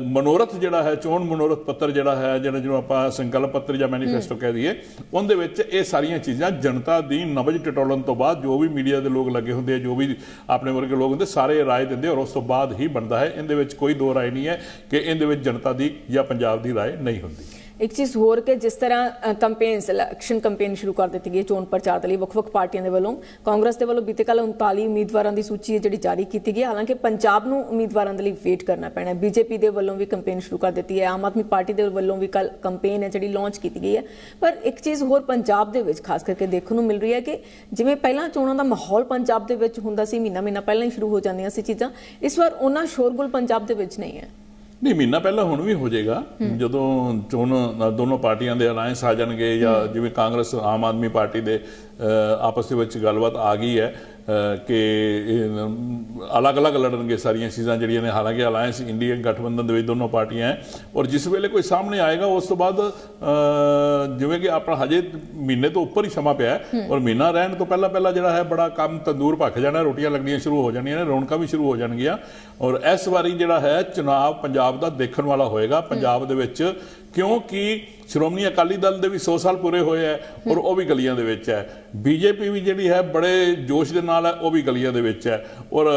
ਮਨੋਰਥ ਜਿਹੜਾ ਹੈ, ਚੋਣ ਮਨੋਰਥ ਪੱਤਰ ਜਿਹੜਾ ਹੈ ਜਿਹੜਾ ਜਿਹਨੂੰ ਆਪਾਂ ਸੰਕਲਪ ਪੱਤਰ ਜਾਂ ਮੈਨੀਫੈਸਟੋ ਕਹਿ ਦਈਏ, ਉਹਦੇ ਵਿੱਚ ਇਹ ਸਾਰੀਆਂ ਚੀਜ਼ਾਂ ਜਨਤਾ ਦੀ ਨਬਜ ਟਟੋਲਣ ਤੋਂ ਬਾਅਦ ਜੋ ਵੀ ਮੀਡੀਆ ਦੇ ਲੋਕ ਲੱਗੇ ਹੁੰਦੇ ਆ, ਜੋ ਵੀ ਆਪਣੇ ਵਰਗੇ ਲੋਕ ਹੁੰਦੇ, ਸਾਰੇ ਰਾਏ ਦਿੰਦੇ ਔਰ ਉਸ ਤੋਂ ਬਾਅਦ ਹੀ ਬਣਦਾ ਹੈ। ਇਹਦੇ ਵਿੱਚ ਕੋਈ ਦੋ ਰਾਏ ਨਹੀਂ ਹੈ ਕਿ ਇਹਦੇ ਵਿੱਚ ਜਨਤਾ ਦੀ ਜਾਂ ਪੰਜਾਬ ਦੀ ਰਾਏ ਨਹੀਂ ਹੁੰਦੀ। ਇੱਕ ਚੀਜ਼ ਹੋਰ ਕਿ ਜਿਸ ਤਰ੍ਹਾਂ ਕੰਪੇਨਸ ਇਲੈਕਸ਼ਨ ਕੰਪੇਨ ਸ਼ੁਰੂ ਕਰ ਦਿੱਤੀ ਗਈ ਹੈ ਚੋਣ ਪ੍ਰਚਾਰ ਦੇ ਲਈ, ਵੱਖ-ਵੱਖ ਪਾਰਟੀਆਂ ਦੇ ਵੱਲੋਂ। ਕਾਂਗਰਸ ਦੇ ਵੱਲੋਂ ਬੀਤੇ ਕੱਲ 39 ਉਮੀਦਵਾਰਾਂ ਦੀ ਸੂਚੀ ਹੈ, ਜਿਹੜੀ ਜਾਰੀ ਕੀਤੀ ਗਈ ਹੈ। ਹਾਲਾਂਕਿ ਪੰਜਾਬ ਨੂੰ ਉਮੀਦਵਾਰਾਂ ਦੇ ਲਈ ਵੇਟ ਕਰਨਾ ਪੈਣਾ ਹੈ। ਬੀਜੇਪੀ ਦੇ ਵੱਲੋਂ ਵੀ ਕੰਪੇਨ ਸ਼ੁਰੂ ਕਰ ਦਿੱਤੀ ਹੈ। ਆਮ ਆਦਮੀ ਪਾਰਟੀ ਦੇ ਵੱਲੋਂ ਵੀ ਕੱਲ ਕੰਪੇਨ ਹੈ, ਜਿਹੜੀ ਲਾਂਚ ਕੀਤੀ ਗਈ ਹੈ। ਪਰ ਇੱਕ ਚੀਜ਼ ਹੋਰ ਪੰਜਾਬ ਦੇ ਵਿੱਚ ਖਾਸ ਕਰਕੇ ਦੇਖਣ ਨੂੰ ਮਿਲ ਰਹੀ ਹੈ ਕਿ ਜਿਵੇਂ ਪਹਿਲਾਂ ਚੋਣਾਂ ਦਾ ਮਾਹੌਲ ਪੰਜਾਬ ਦੇ ਵਿੱਚ ਹੁੰਦਾ ਸੀ ਮਹੀਨਾ ਮਹੀਨਾ ਪਹਿਲਾਂ ਹੀ ਸ਼ੁਰੂ ਹੋ ਜਾਂਦੀਆਂ ਸੀ ਚੀਜ਼ਾਂ, ਇਸ ਵਾਰ ਉਹਨਾਂ ਸ਼ੋਰਗੁਲ ਪੰਜਾਬ ਦੇ ਵਿੱਚ ਨਹੀਂ ਹੈ। ਨਹੀਂ ਮਹੀਨਾ ਪਹਿਲਾਂ ਹੁਣ ਵੀ ਹੋ ਜਾਏਗਾ। ਜਦੋਂ ਚੋਣ ਦੋਨੋਂ ਪਾਰਟੀਆਂ ਦੇ ਅਲਾਈਅੰਸ ਆ ਜਾਣਗੇ ਜਾਂ ਜਿਵੇਂ ਕਾਂਗਰਸ ਆਮ ਆਦਮੀ ਪਾਰਟੀ ਦੇ ਆਪਸ ਦੇ ਵਿੱਚ ਗੱਲਬਾਤ ਆ ਗਈ ਹੈ ਕਿ ਅਲੱਗ-ਅਲੱਗ ਲੜਨਗੇ ਸਾਰੀਆਂ ਚੀਜ਼ਾਂ ਜਿਹੜੀਆਂ ਨੇ। ਹਾਲਾਂਕਿ ਅਲਾਈਅੰਸ ਇੰਡੀਅਨ ਗਠਬੰਧਨ ਦੇ ਵਿੱਚ ਦੋਨੋਂ ਪਾਰਟੀਆਂ ਹੈ। ਔਰ ਜਿਸ ਵੇਲੇ ਕੋਈ ਸਾਹਮਣੇ ਆਏਗਾ ਉਸ ਤੋਂ ਬਾਅਦ ਜਿਵੇਂ ਕਿ ਆਪਣਾ ਹਜੇ ਮਹੀਨੇ ਤੋਂ ਉੱਪਰ ਹੀ ਸਮਾਂ ਪਿਆ ਹੈ ਔਰ ਮਹੀਨਾ ਰਹਿਣ ਤੋਂ ਪਹਿਲਾਂ ਪਹਿਲਾਂ ਜਿਹੜਾ ਹੈ ਬੜਾ ਕੰਮ ਤੰਦੂਰ ਭੱਖ ਜਾਣਾ ਰੋਟੀਆਂ ਲੱਗਣੀਆਂ ਸ਼ੁਰੂ ਹੋ ਜਾਣੀਆਂ ਨੇ ਰੌਣਕਾਂ ਵੀ ਸ਼ੁਰੂ ਹੋ ਜਾਣਗੀਆਂ। ਔਰ ਇਸ ਵਾਰੀ ਜਿਹੜਾ ਹੈ ਚੁਣਾਵ ਪੰਜਾਬ ਦਾ ਦੇਖਣ ਵਾਲਾ ਹੋਏਗਾ। ਪੰਜਾਬ ਦੇ ਵਿੱਚ ਕਿਉਂਕਿ ਸ਼੍ਰੋਮਣੀ ਅਕਾਲੀ ਦਲ ਦੇ ਵੀ 100 ਸਾਲ ਪੂਰੇ ਹੋਏ ਹੈ ਔਰ ਉਹ ਵੀ ਗਲੀਆਂ ਦੇ ਵਿੱਚ ਹੈ ਬੀਜੇਪੀ ਵੀ ਜਿਹੜੀ ਹੈ ਬੜੇ ਜੋਸ਼ ਦੇ ਨਾਲ ਹੈ ਉਹ ਵੀ ਗਲੀਆਂ ਦੇ ਵਿੱਚ ਹੈ ਔਰ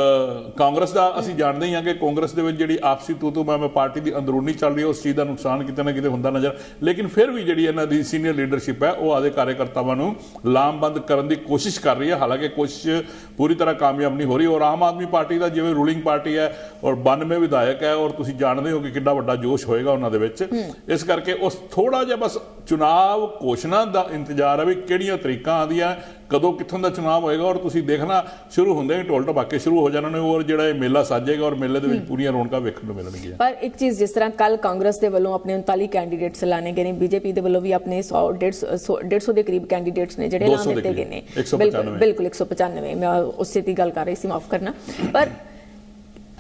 ਕਾਂਗਰਸ ਦਾ ਅਸੀਂ ਜਾਣਦੇ ਹੀ ਹਾਂ ਕਿ ਕਾਂਗਰਸ ਦੇ ਵਿੱਚ ਜਿਹੜੀ ਆਪਸੀ ਤੂ ਤੂ ਮੈਂ ਮੈਂ ਪਾਰਟੀ ਦੀ ਅੰਦਰੂਨੀ ਚੱਲ ਰਹੀ ਹੈ ਉਸ ਚੀਜ਼ ਦਾ ਨੁਕਸਾਨ ਕਿਤੇ ਨਾ ਕਿਤੇ ਹੁੰਦਾ ਨਜ਼ਰ। ਲੇਕਿਨ ਫਿਰ ਵੀ ਜਿਹੜੀ ਇਹਨਾਂ ਦੀ ਸੀਨੀਅਰ ਲੀਡਰਸ਼ਿਪ ਹੈ ਉਹ ਆਦੇ ਕਾਰਜਕਰਤਾਵਾਂ ਨੂੰ ਲਾਮਬੰਦ ਕਰਨ ਦੀ ਕੋਸ਼ਿਸ਼ ਕਰ ਰਹੀ ਹੈ। ਹਾਲਾਂਕਿ ਕੋਸ਼ਿਸ਼ ਪੂਰੀ ਤਰ੍ਹਾਂ ਕਾਮਯਾਬ ਨਹੀਂ ਹੋ ਰਹੀ ਔਰ ਆਮ ਆਦਮੀ ਪਾਰਟੀ ਦਾ ਜਿਵੇਂ ਰੂਲਿੰਗ ਪਾਰਟੀ ਹੈ ਔਰ 92 ਵਿਧਾਇਕ ਹੈ ਔਰ ਤੁਸੀਂ ਜਾਣਦੇ ਹੋ ਕਿ ਕਿੰਨਾ ਵੱਡਾ ਜੋਸ਼ ਹੋਏਗਾ ਉਹਨਾਂ ਦੇ ਵਿੱਚ। ਇਸ ਕਰਕੇ ਉਸ ਥੋੜਾ ਜਿਹਾ ਬਸ ਚੁਣਾਵ ਘੋਸ਼ਣਾ ਦਾ ਇੰਤਜ਼ਾਰ ਹੈ ਵੀ ਕਿਹੜੀਆਂ ਤਰੀਕਾਂ ਆਉਂਦੀਆਂ ਕਦੋਂ ਕਿੱਥੋਂ ਦਾ ਚੁਣਾਵ ਹੋਏਗਾ ਔਰ ਤੁਸੀਂ ਦੇਖਣਾ ਸ਼ੁਰੂ ਹੁੰਦੇ ਹੀ ਢੋਲ ਢਬਾਕੇ ਸ਼ੁਰੂ ਹੋ ਜਾਣੇ ਨੇ ਔਰ ਜਿਹੜਾ ਇਹ ਮੇਲਾ ਸਾਜੇਗਾ ਔਰ ਮੇਲੇ ਦੇ ਵਿੱਚ ਪੂਰੀਆਂ ਰੌਣਕਾਂ ਵੇਖਣ ਨੂੰ ਮਿਲਣਗੀਆਂ। ਪਰ ਇੱਕ ਚੀਜ਼ ਜਿਸ ਤਰ੍ਹਾਂ ਕੱਲ ਕਾਂਗਰਸ ਦੇ ਵੱਲੋਂ ਆਪਣੇ 39 ਕੈਂਡੀਡੇਟਸ ਐਲਾਨੇ ਗਏ ਨੇ ਬੀਜੇਪੀ ਦੇ ਵੱਲੋਂ ਵੀ ਆਪਣੇ 100 150 150 ਦੇ ਕਰੀਬ ਕੈਂਡੀਡੇਟਸ ਨੇ ਜਿਹੜੇ 200 ਐਲਾਨ ਦਿੱਤੇ ਗਏ ਨੇ। 195 ਬਿਲਕੁਲ 195 ਮੈਂ ਉਸੇ ਦੀ ਗੱਲ ਕਰ ਰਹੀ ਸੀ ਮਾਫ ਕਰਨਾ। ਪਰ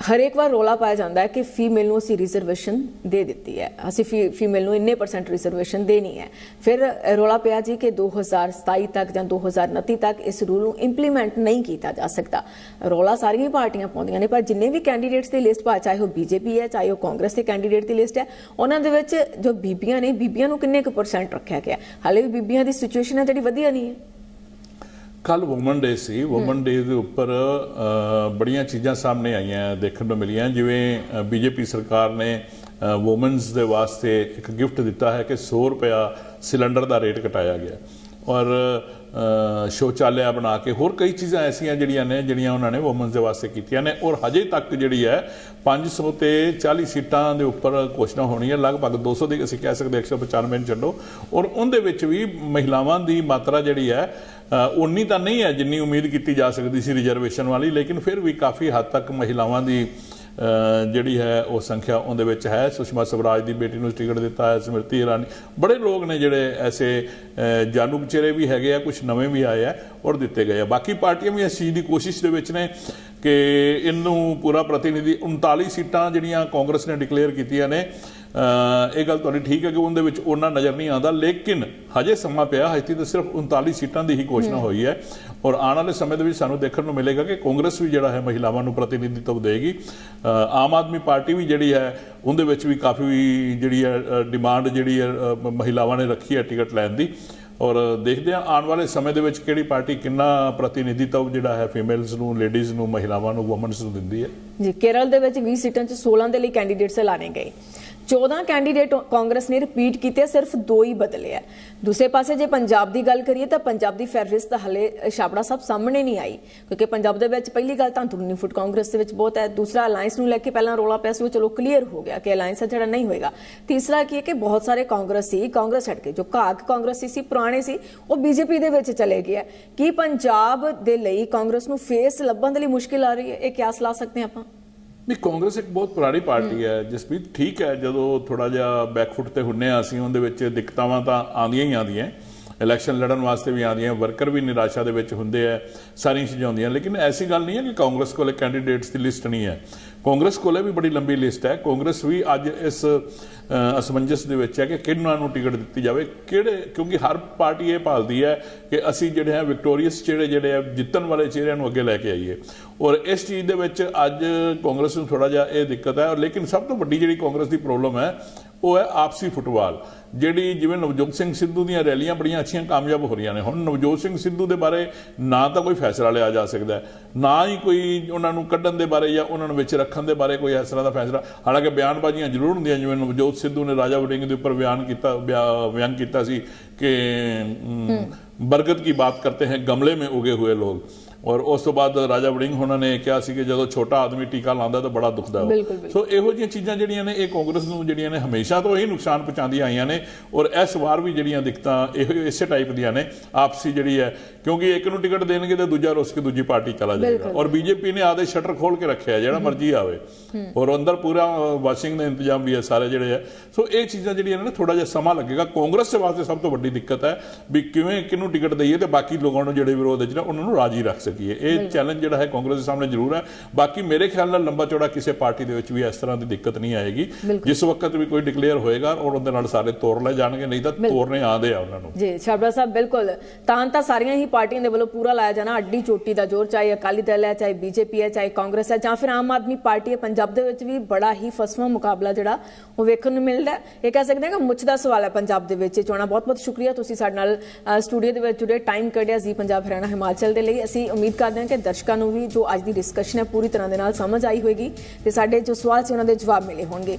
ਹਰੇਕ ਵਾਰ ਰੋਲਾ ਪਾਇਆ ਜਾਂਦਾ ਹੈ ਕਿ ਫੀਮੇਲ ਨੂੰ ਅਸੀਂ ਰਿਜ਼ਰਵੇਸ਼ਨ ਦੇ ਦਿੱਤੀ ਹੈ। ਅਸੀਂ ਫੀਮੇਲ ਨੂੰ ਇੰਨੇ ਪਰਸੈਂਟ ਰਿਜ਼ਰਵੇਸ਼ਨ ਦੇਣੀ ਹੈ। ਫਿਰ ਰੋਲਾ ਪਿਆ ਜੀ ਕਿ 2027 ਤੱਕ ਜਾਂ 2029 ਤੱਕ ਇਸ ਰੂਲ ਨੂੰ ਇੰਪਲੀਮੈਂਟ ਨਹੀਂ ਕੀਤਾ ਜਾ ਸਕਦਾ। ਰੋਲਾ ਸਾਰੀਆਂ ਪਾਰਟੀਆਂ ਪਾਉਂਦੀਆਂ ਨੇ, ਪਰ ਜਿੰਨੇ ਵੀ ਕੈਂਡੀਡੇਟਸ ਦੀ ਲਿਸਟ ਪਾ, ਚਾਹੇ ਉਹ ਬੀਜੇਪੀ ਹੈ, ਚਾਹੇ ਉਹ ਕਾਂਗਰਸ ਦੇ ਕੈਂਡੀਡੇਟ ਦੀ ਲਿਸਟ ਹੈ, ਉਹਨਾਂ ਦੇ ਵਿੱਚ ਜੋ ਬੀਬੀਆਂ ਨੇ, ਬੀਬੀਆਂ ਨੂੰ ਕਿੰਨੇ ਕੁ ਪਰਸੈਂਟ ਰੱਖਿਆ ਗਿਆ? ਹਾਲੇ ਵੀ ਬੀਬੀਆਂ ਦੀ ਸਿਚੁਏਸ਼ਨ ਹੈ ਜਿਹੜੀ ਵਧੀਆ ਨਹੀਂ ਹੈ। ਕੱਲ ਔਮਨ ਡੇ ਸੀ। ਔਮਨ ਡੇ ਦੇ ਉੱਪਰ ਬੜੀਆਂ ਚੀਜ਼ਾਂ ਸਾਹਮਣੇ ਆਈਆਂ ਦੇਖਣ ਨੂੰ ਮਿਲੀਆਂ। ਜਿਵੇਂ ਬੀਜੇਪੀ ਸਰਕਾਰ ਨੇ ਔਮਨਸ ਦੇ ਵਾਸਤੇ ਇੱਕ ਗਿਫਟ ਦਿੱਤਾ ਹੈ ਕਿ 100 ਰੁਪਇਆ ਸਿਲੰਡਰ ਦਾ ਰੇਟ ਘਟਾਇਆ ਗਿਆ। ਔਰ ਸ਼ੌਚਾਲਿਆ ਬਣਾ ਕੇ ਹੋਰ ਕਈ ਚੀਜ਼ਾਂ ਐਸੀਆਂ ਜਿਹੜੀਆਂ ਨੇ ਜਿਹੜੀਆਂ ਉਹਨਾਂ ਨੇ ਔਮਨਸ ਦੇ ਵਾਸਤੇ ਕੀਤੀਆਂ ਨੇ। ਔਰ ਹਜੇ ਤੱਕ ਜਿਹੜੀ ਹੈ 500 ਤੇ 40 ਸੀਟਾਂ ਦੇ ਉੱਪਰ ਘੋਸ਼ਣਾ ਹੋਣੀ ਹੈ। ਲਗਭਗ 200 ਦੀ ਅਸੀਂ ਕਹਿ ਸਕਦੇ 195 ਨੂੰ ਛੱਡੋ। ਔਰ ਉਹਦੇ ਵਿੱਚ ਵੀ ਮਹਿਲਾਵਾਂ ਦੀ ਮਾਤਰਾ ਜਿਹੜੀ ਹੈ ਉਨੀ ਤਾਂ ਨਹੀਂ ਹੈ ਜਿੰਨੀ ਉਮੀਦ ਕੀਤੀ ਜਾ ਸਕਦੀ ਸੀ ਰਿਜ਼ਰਵੇਸ਼ਨ ਵਾਲੀ ਲੇਕਿਨ ਫਿਰ ਵੀ ਕਾਫੀ ਹੱਦ ਤੱਕ ਮਹਿਲਾਵਾਂ ਦੀ ਜਿਹੜੀ ਹੈ ਉਹ ਸੰਖਿਆ ਉਹਦੇ ਵਿੱਚ ਹੈ। ਸੁਸ਼ਮਾ ਸਵਰਾਜ ਦੀ ਬੇਟੀ ਨੂੰ ਟਿਕਟ ਦਿੱਤਾ ਹੈ ਸਮ੍ਰਿਤੀ ਇਰਾਨੀ। ਬੜੇ ਲੋਕ ਨੇ ਜਿਹੜੇ ਐਸੇ ਅ, ਜਾਣੂ ਚਿਹਰੇ ਵੀ ਹੈਗੇ ਆ ਕੁਝ ਨਵੇਂ ਵੀ ਆਏ ਆ ਔਰ ਦਿੱਤੇ ਗਏ ਆ। ਬਾਕੀ ਪਾਰਟੀਆਂ ਵੀ ਇਸ ਚੀਜ਼ ਦੀ ਕੋਸ਼ਿਸ਼ ਦੇ ਵਿੱਚ ਨੇ ਕਿ ਇਹਨੂੰ ਪੂਰਾ ਪ੍ਰਤੀਨਿਧੀ 39 ਸੀਟਾਂ ਜਿਹੜੀਆਂ ਕਾਂਗਰਸ ਨੇ ਡਿਕਲੇਅਰ ਕੀਤੀਆਂ ਨੇ ਇਹ ਗੱਲ ਤੁਹਾਡੀ ਠੀਕ ਹੈ ਕਿ ਉਹਦੇ ਵਿੱਚ ਉਹਨਾਂ ਨਜ਼ਰ ਨਹੀਂ ਆਉਂਦਾ ਲੇਕਿਨ ਹਜੇ ਸਮਾਂ ਪਿਆ ਹਜੇ ਤਾਂ ਸਿਰਫ 39 ਸੀਟਾਂ ਦੀ ਹੀ ਘੋਸ਼ਣਾ ਹੋਈ ਹੈ। ਔਰ ਆਉਣ ਵਾਲੇ ਸਮੇਂ ਦੇ ਵਿੱਚ ਸਾਨੂੰ ਦੇਖਣ ਨੂੰ ਮਿਲੇਗਾ ਕਿ ਕਾਂਗਰਸ ਵੀ ਜਿਹੜਾ ਹੈ ਮਹਿਲਾਵਾਂ ਨੂੰ ਪ੍ਰਤੀਨਿਧਿਤਵ ਦੇਗੀ। ਆਮ ਆਦਮੀ ਪਾਰਟੀ ਵੀ ਜਿਹੜੀ ਹੈ ਉਹਦੇ ਵਿੱਚ ਵੀ ਕਾਫੀ ਜਿਹੜੀ ਹੈ ਡਿਮਾਂਡ ਜਿਹੜੀ ਹੈ ਮਹਿਲਾਵਾਂ ਨੇ ਰੱਖੀ ਹੈ ਟਿਕਟ ਲੈਣ ਦੀ। ਔਰ ਦੇਖਦੇ ਹਾਂ ਆਉਣ ਵਾਲੇ ਸਮੇਂ ਦੇ ਵਿੱਚ ਕਿਹੜੀ ਪਾਰਟੀ ਕਿੰਨਾ ਪ੍ਰਤੀਨਿਧਿਤਵ ਜਿਹੜਾ ਹੈ ਫੀਮੇਲਸ ਨੂੰ ਲੇਡੀਜ਼ ਨੂੰ ਮਹਿਲਾਵਾਂ ਨੂੰ ਔਮਨਸ ਨੂੰ ਦਿੰਦੀ ਹੈ। ਜੀ ਕੇਰਲ ਦੇ ਵਿੱਚ 20 ਸੀਟਾਂ 'ਚ 16 ਦੇ ਲਈ ਕੈਂਡੀਡੇਟਸ ਐਲਾਨੇ ਗਏ। 14 ਕੈਂਡੀਡੇਟ ਕਾਂਗਰਸ ਨੇ ਰਿਪੀਟ ਕੀਤੇ ਸਿਰਫ ਦੋ ਹੀ ਬਦਲੇ ਆ। ਦੂਸਰੇ ਪਾਸੇ ਜੇ ਪੰਜਾਬ ਦੀ ਗੱਲ ਕਰੀਏ ਤਾਂ ਪੰਜਾਬ ਦੀ ਫੈਵਰਿਸਟ ਤਾਂ ਹਲੇ ਛਾਪੜਾ ਸਾਹਿਬ ਸਾਹਮਣੇ ਨਹੀਂ ਆਈ, ਕਿਉਂਕਿ ਪੰਜਾਬ ਦੇ ਵਿੱਚ ਪਹਿਲੀ ਗੱਲ ਤਾਂ ਅੰਦਰੂਨੀ ਫੁੱਟ ਕਾਂਗਰਸ ਦੇ ਵਿੱਚ ਬਹੁਤ ਹੈ। ਦੂਸਰਾ ਅਲਾਈਅੰਸ ਨੂੰ ਲੈ ਕੇ ਪਹਿਲਾਂ ਰੋਲਾ ਪਿਆ ਸੀ, ਉਹ ਚਲੋ ਕਲੀਅਰ ਹੋ ਗਿਆ ਕਿ ਅਲਾਈਅੰਸ ਹੈ ਜਿਹੜਾ ਨਹੀਂ ਹੋਏਗਾ। ਤੀਸਰਾ ਕੀ ਹੈ ਕਿ ਬਹੁਤ ਸਾਰੇ ਕਾਂਗਰਸੀ ਕਾਂਗਰਸ ਛੱਡ ਕੇ, ਜੋ ਘਾਕ ਕਾਂਗਰਸੀ ਸੀ ਪੁਰਾਣੇ ਸੀ, ਉਹ ਬੀਜੇਪੀ ਦੇ ਵਿੱਚ ਚਲੇ ਗਏ ਹੈ ਕੀ ਪੰਜਾਬ ਦੇ ਲਈ ਕਾਂਗਰਸ ਨੂੰ ਫੇਸ ਲੱਭਣ ਦੇ ਲਈ ਮੁਸ਼ਕਿਲ ਆ ਰਹੀ ਹੈ? ਇਹ ਕਿਆਸ ਲਾ ਸਕਦੇ ਹਾਂ ਆਪਾਂ? ਨਹੀਂ ਕਾਂਗਰਸ ਇੱਕ ਬਹੁਤ ਪੁਰਾਣੀ ਪਾਰਟੀ ਹੈ। ਜਸਪੀਤ ਠੀਕ ਹੈ ਜਦੋਂ ਥੋੜਾ ਜਿਹਾ ਬੈਕਫੁੱਟ ਤੇ ਹੁੰਨੇ ਆ ਅਸੀਂ ਉਹਦੇ ਵਿੱਚ ਦਿੱਕਤਾਵਾਂ ਤਾਂ ਆਉਂਦੀਆਂ ਹੀ ਆਉਂਦੀਆਂ ਇਲੈਕਸ਼ਨ ਲੜਨ ਵਾਸਤੇ ਵੀ ਆਉਂਦੀਆਂ ਵਰਕਰ ਵੀ ਨਿਰਾਸ਼ਾ ਦੇ ਵਿੱਚ ਹੁੰਦੇ ਆ ਸਾਰੀਆਂ ਚੀਜ਼ਾਂ ਹੁੰਦੀਆਂ ਲੇਕਿਨ ਐਸੀ ਗੱਲ ਨਹੀਂ ਹੈ ਕਿ ਕਾਂਗਰਸ ਕੋਲੇ ਕੈਂਡੀਡੇਟਸ ਦੀ ਲਿਸਟ ਨਹੀਂ ਹੈ। ਕਾਂਗਰਸ ਕੋਲੇ ਵੀ ਬੜੀ ਲੰਬੀ ਲਿਸਟ ਹੈ। ਕਾਂਗਰਸ ਵੀ ਅੱਜ ਇਸ ਅਸਮੰਜਸ ਦੇ ਵਿੱਚ ਹੈ ਕਿ ਕਿਹਨਾਂ ਨੂੰ ਟਿਕਟ ਦਿੱਤੀ ਜਾਵੇ। ਕਿਹੜੇ, ਕਿਉਂਕਿ ਹਰ ਪਾਰਟੀ ਇਹ ਭਾਲਦੀ ਹੈ ਕਿ ਅਸੀਂ ਜਿਹੜੇ ਹੈ ਵਿਕਟੋਰੀਅਸ ਚਿਹਰੇ ਜਿਹੜੇ ਹੈ ਜਿੱਤਣ ਵਾਲੇ ਚਿਹਰਿਆਂ ਨੂੰ ਅੱਗੇ ਲੈ ਕੇ ਆਈਏ। ਔਰ ਇਸ ਚੀਜ਼ ਦੇ ਵਿੱਚ ਅੱਜ ਕਾਂਗਰਸ ਨੂੰ ਥੋੜਾ ਜਿਹਾ ਇਹ ਦਿੱਕਤ ਹੈ। ਔਰ ਲੇਕਿਨ ਸਭ ਤੋਂ ਵੱਡੀ ਜਿਹੜੀ ਕਾਂਗਰਸ ਦੀ ਪ੍ਰੋਬਲਮ ਹੈ ਉਹ ਹੈ ਆਪਸੀ ਫੁੱਟਬਾਲ, ਜਿਹੜੀ ਜਿਵੇਂ ਨਵਜੋਤ ਸਿੰਘ ਸਿੱਧੂ ਦੀਆਂ ਰੈਲੀਆਂ ਬੜੀਆਂ ਅੱਛੀਆਂ ਕਾਮਯਾਬ ਹੋ ਰਹੀਆਂ ਨੇ। ਹੁਣ ਨਵਜੋਤ ਸਿੰਘ ਸਿੱਧੂ ਦੇ ਬਾਰੇ ਨਾ ਤਾਂ ਕੋਈ ਫੈਸਲਾ ਲਿਆ ਜਾ ਸਕਦਾ ਨਾ ਹੀ ਕੋਈ ਉਹਨਾਂ ਨੂੰ ਕੱਢਣ ਦੇ ਬਾਰੇ ਜਾਂ ਉਹਨਾਂ ਨੂੰ ਵਿੱਚ ਰੱਖਣ ਦੇ ਬਾਰੇ ਕੋਈ ਇਸ ਤਰ੍ਹਾਂ ਦਾ ਫੈਸਲਾ। ਹਾਲਾਂਕਿ ਬਿਆਨਬਾਜ਼ੀਆਂ ਜ਼ਰੂਰ ਹੁੰਦੀਆਂ, ਜਿਵੇਂ ਨਵਜੋਤ ਸਿੱਧੂ ਨੇ ਰਾਜਾ ਵੜਿੰਗ ਦੇ ਉੱਪਰ ਬਿਆਨ ਕੀਤਾ, ਬਿਆ- ਬਿਆਨ ਕੀਤਾ ਸੀ ਕਿ ਬਰਗਦ ਕੀ ਬਾਤ ਕਰਤੇ ਹੈ ਗਮਲੇ ਮੇ ਉਗੇ ਹੋਏ ਲੋਗ ਔਰ ਉਸ ਤੋਂ ਬਾਅਦ ਰਾਜਾ ਵੜਿੰਗ ਉਹਨਾਂ ਨੇ ਕਿਹਾ ਸੀ ਕਿ ਜਦੋਂ ਛੋਟਾ ਆਦਮੀ ਟੀਕਾ ਲਾਉਂਦਾ ਤਾਂ ਬੜਾ ਦੁਖਦਾ ਹੋ ਸੋ ਇਹੋ ਜਿਹੀਆਂ ਚੀਜ਼ਾਂ ਜਿਹੜੀਆਂ ਨੇ ਇਹ ਕਾਂਗਰਸ ਨੂੰ ਜਿਹੜੀਆਂ ਨੇ ਹਮੇਸ਼ਾ ਤੋਂ ਹੀ ਨੁਕਸਾਨ ਪਹੁੰਚਾਉਂਦੀਆਂ ਆਈਆਂ ਨੇ ਔਰ ਇਸ ਵਾਰ ਵੀ ਜਿਹੜੀਆਂ ਦਿੱਕਤਾਂ ਇਹੋ ਇਸੇ ਟਾਈਪ ਦੀਆਂ ਨੇ ਆਪਸੀ ਜਿਹੜੀ ਹੈ ਕਿਉਂਕਿ ਇੱਕ ਨੂੰ ਟਿਕਟ ਦੇਣਗੇ ਤੇ ਦੂਜਾ ਰੁੱਸ ਕੇ ਦੂਜੀ ਪਾਰਟੀ ਚਲਾ ਜਾਏਗਾ ਔਰ ਬੀਜੇਪੀ ਨੇ ਆਦੇ ਸ਼ਟਰ ਖੋਲ ਕੇ ਰੱਖਿਆ ਜਿਹੜਾ ਮਰਜ਼ੀ ਆਵੇ ਔਰ ਅੰਦਰ ਪੂਰਾ ਵਾਸ਼ਿੰਗ ਦਾ ਇੰਤਜ਼ਾਮ ਵੀ ਹੈ ਸਾਰੇ ਜਿਹੜੇ ਹੈ ਸੋ ਇਹ ਚੀਜ਼ਾਂ ਜਿਹੜੀਆਂ ਨੇ ਥੋੜਾ ਜਿਹਾ ਸਮਾਂ ਲੱਗੇਗਾ ਕਾਂਗਰਸ ਦੇ ਵਾਸਤੇ ਸਭ ਤੋਂ ਵੱਡੀ ਦਿੱਕਤ ਹੈ ਵੀ ਕਿਵੇਂ ਕਿਹਨੂੰ ਟਿਕਟ ਦਈਏ ਤੇ ਬਾਕੀ ਲੋਕਾਂ ਨੂੰ ਜਿਹੜੇ ਵਿਰੋਧ ਵਿੱਚ ਨੇ ਉਹਨਾਂ ਨੂੰ ਰਾਜੀ ਰੱਖ ਸਕੀਏ। ਇਹ ਚੈਲੰਜ ਜਿਹੜਾ ਹੈ ਕਾਂਗਰਸ ਦੇ ਸਾਹਮਣੇ ਜ਼ਰੂਰ ਹੈ। ਬਾਕੀ ਮੇਰੇ ਖਿਆਲ ਨਾਲ ਲੰਬਾ ਚੌੜਾ ਕਿਸੇ ਪਾਰਟੀ ਦੇ ਵਿੱਚ ਵੀ ਇਸ ਤਰ੍ਹਾਂ ਦੀ ਦਿੱਕਤ ਨਹੀਂ ਆਏਗੀ। ਜਿਸ ਵਕਤ ਵੀ ਕੋਈ ਡਿਕਲੇਅਰ ਹੋਏਗਾ ਔਰ ਉਹਦੇ ਨਾਲ ਸਾਰੇ ਤੋੜ ਲੈ ਜਾਣਗੇ ਨਹੀਂ ਤਾਂ ਤੋੜਨੇ ਆਉਂਦੇ ਆ ਉਹਨਾਂ ਨੂੰ। ਜੀ ਛਾਬੜਾ ਸਾਹਿਬ ਬਿਲਕੁਲ। ਤਾਂ ਤਾਂ ਸਾਰੀਆਂ ਹੀ ਪਾਰਟੀਆਂ ਦੇ ਵੱਲੋਂ ਪੂਰਾ ਲਾਇਆ ਜਾਣਾ ਅੱਡੀ ਚੋਟੀ ਦਾ ਜ਼ੋਰ ਚਾਹੇ ਅਕਾਲੀ ਦਲ ਹੈ ਚਾਹੇ ਬੀਜੇਪੀ ਹੈ ਚਾਹੇ ਕਾਂਗਰਸ ਹੈ ਜਾਂ ਫਿਰ ਆਮ ਆਦਮੀ ਪਾਰਟੀ ਹੈ ਪੰਜਾਬ ਦੇ ਵਿੱਚ ਵੀ ਬੜਾ ਹੀ ਫਸਵਾਂ ਮੁਕਾਬਲਾ ਜਿਹੜਾ ਉਹ ਵੇਖਣ ਨੂੰ ਮਿਲਦਾ। ਇਹ ਕਹਿ ਸਕਦੇ ਹਾਂ ਕਿ ਮੁੱਛ ਦਾ ਸਵਾਲ ਹੈ ਪੰਜਾਬ ਦੇ ਵਿੱਚ ਚੋਣਾਂ ਬਹੁਤ ਬਹੁਤ ਸ਼ੁਕਰੀਆ ਤੁਸੀਂ ਸਾਡੇ ਨਾਲ ਸਟੂਡੀਓ ਦੇ ਵਿੱਚ ਜੁੜੇ ਟਾਈਮ ਕੱਢਿਆ ਜੀ ਪੰਜਾਬ ਹਰਿਆਣਾ ਹਿਮਾਚਲ ਦੇ ਲਈ। ਅਸੀਂ ਉਮੀਦ ਕਰਦੇ ਹਾਂ ਕਿ ਦਰਸ਼ਕਾਂ ਨੂੰ ਵੀ ਜੋ ਅੱਜ ਦੀ ਡਿਸਕਸ਼ਨ ਹੈ ਪੂਰੀ ਤਰ੍ਹਾਂ ਦੇ ਨਾਲ ਸਮਝ ਆਈ ਹੋਏਗੀ ਤੇ ਸਾਡੇ ਜੋ ਸਵਾਲ ਸੀ ਉਹਨਾਂ ਦੇ ਜਵਾਬ ਮਿਲੇ ਹੋਣਗੇ।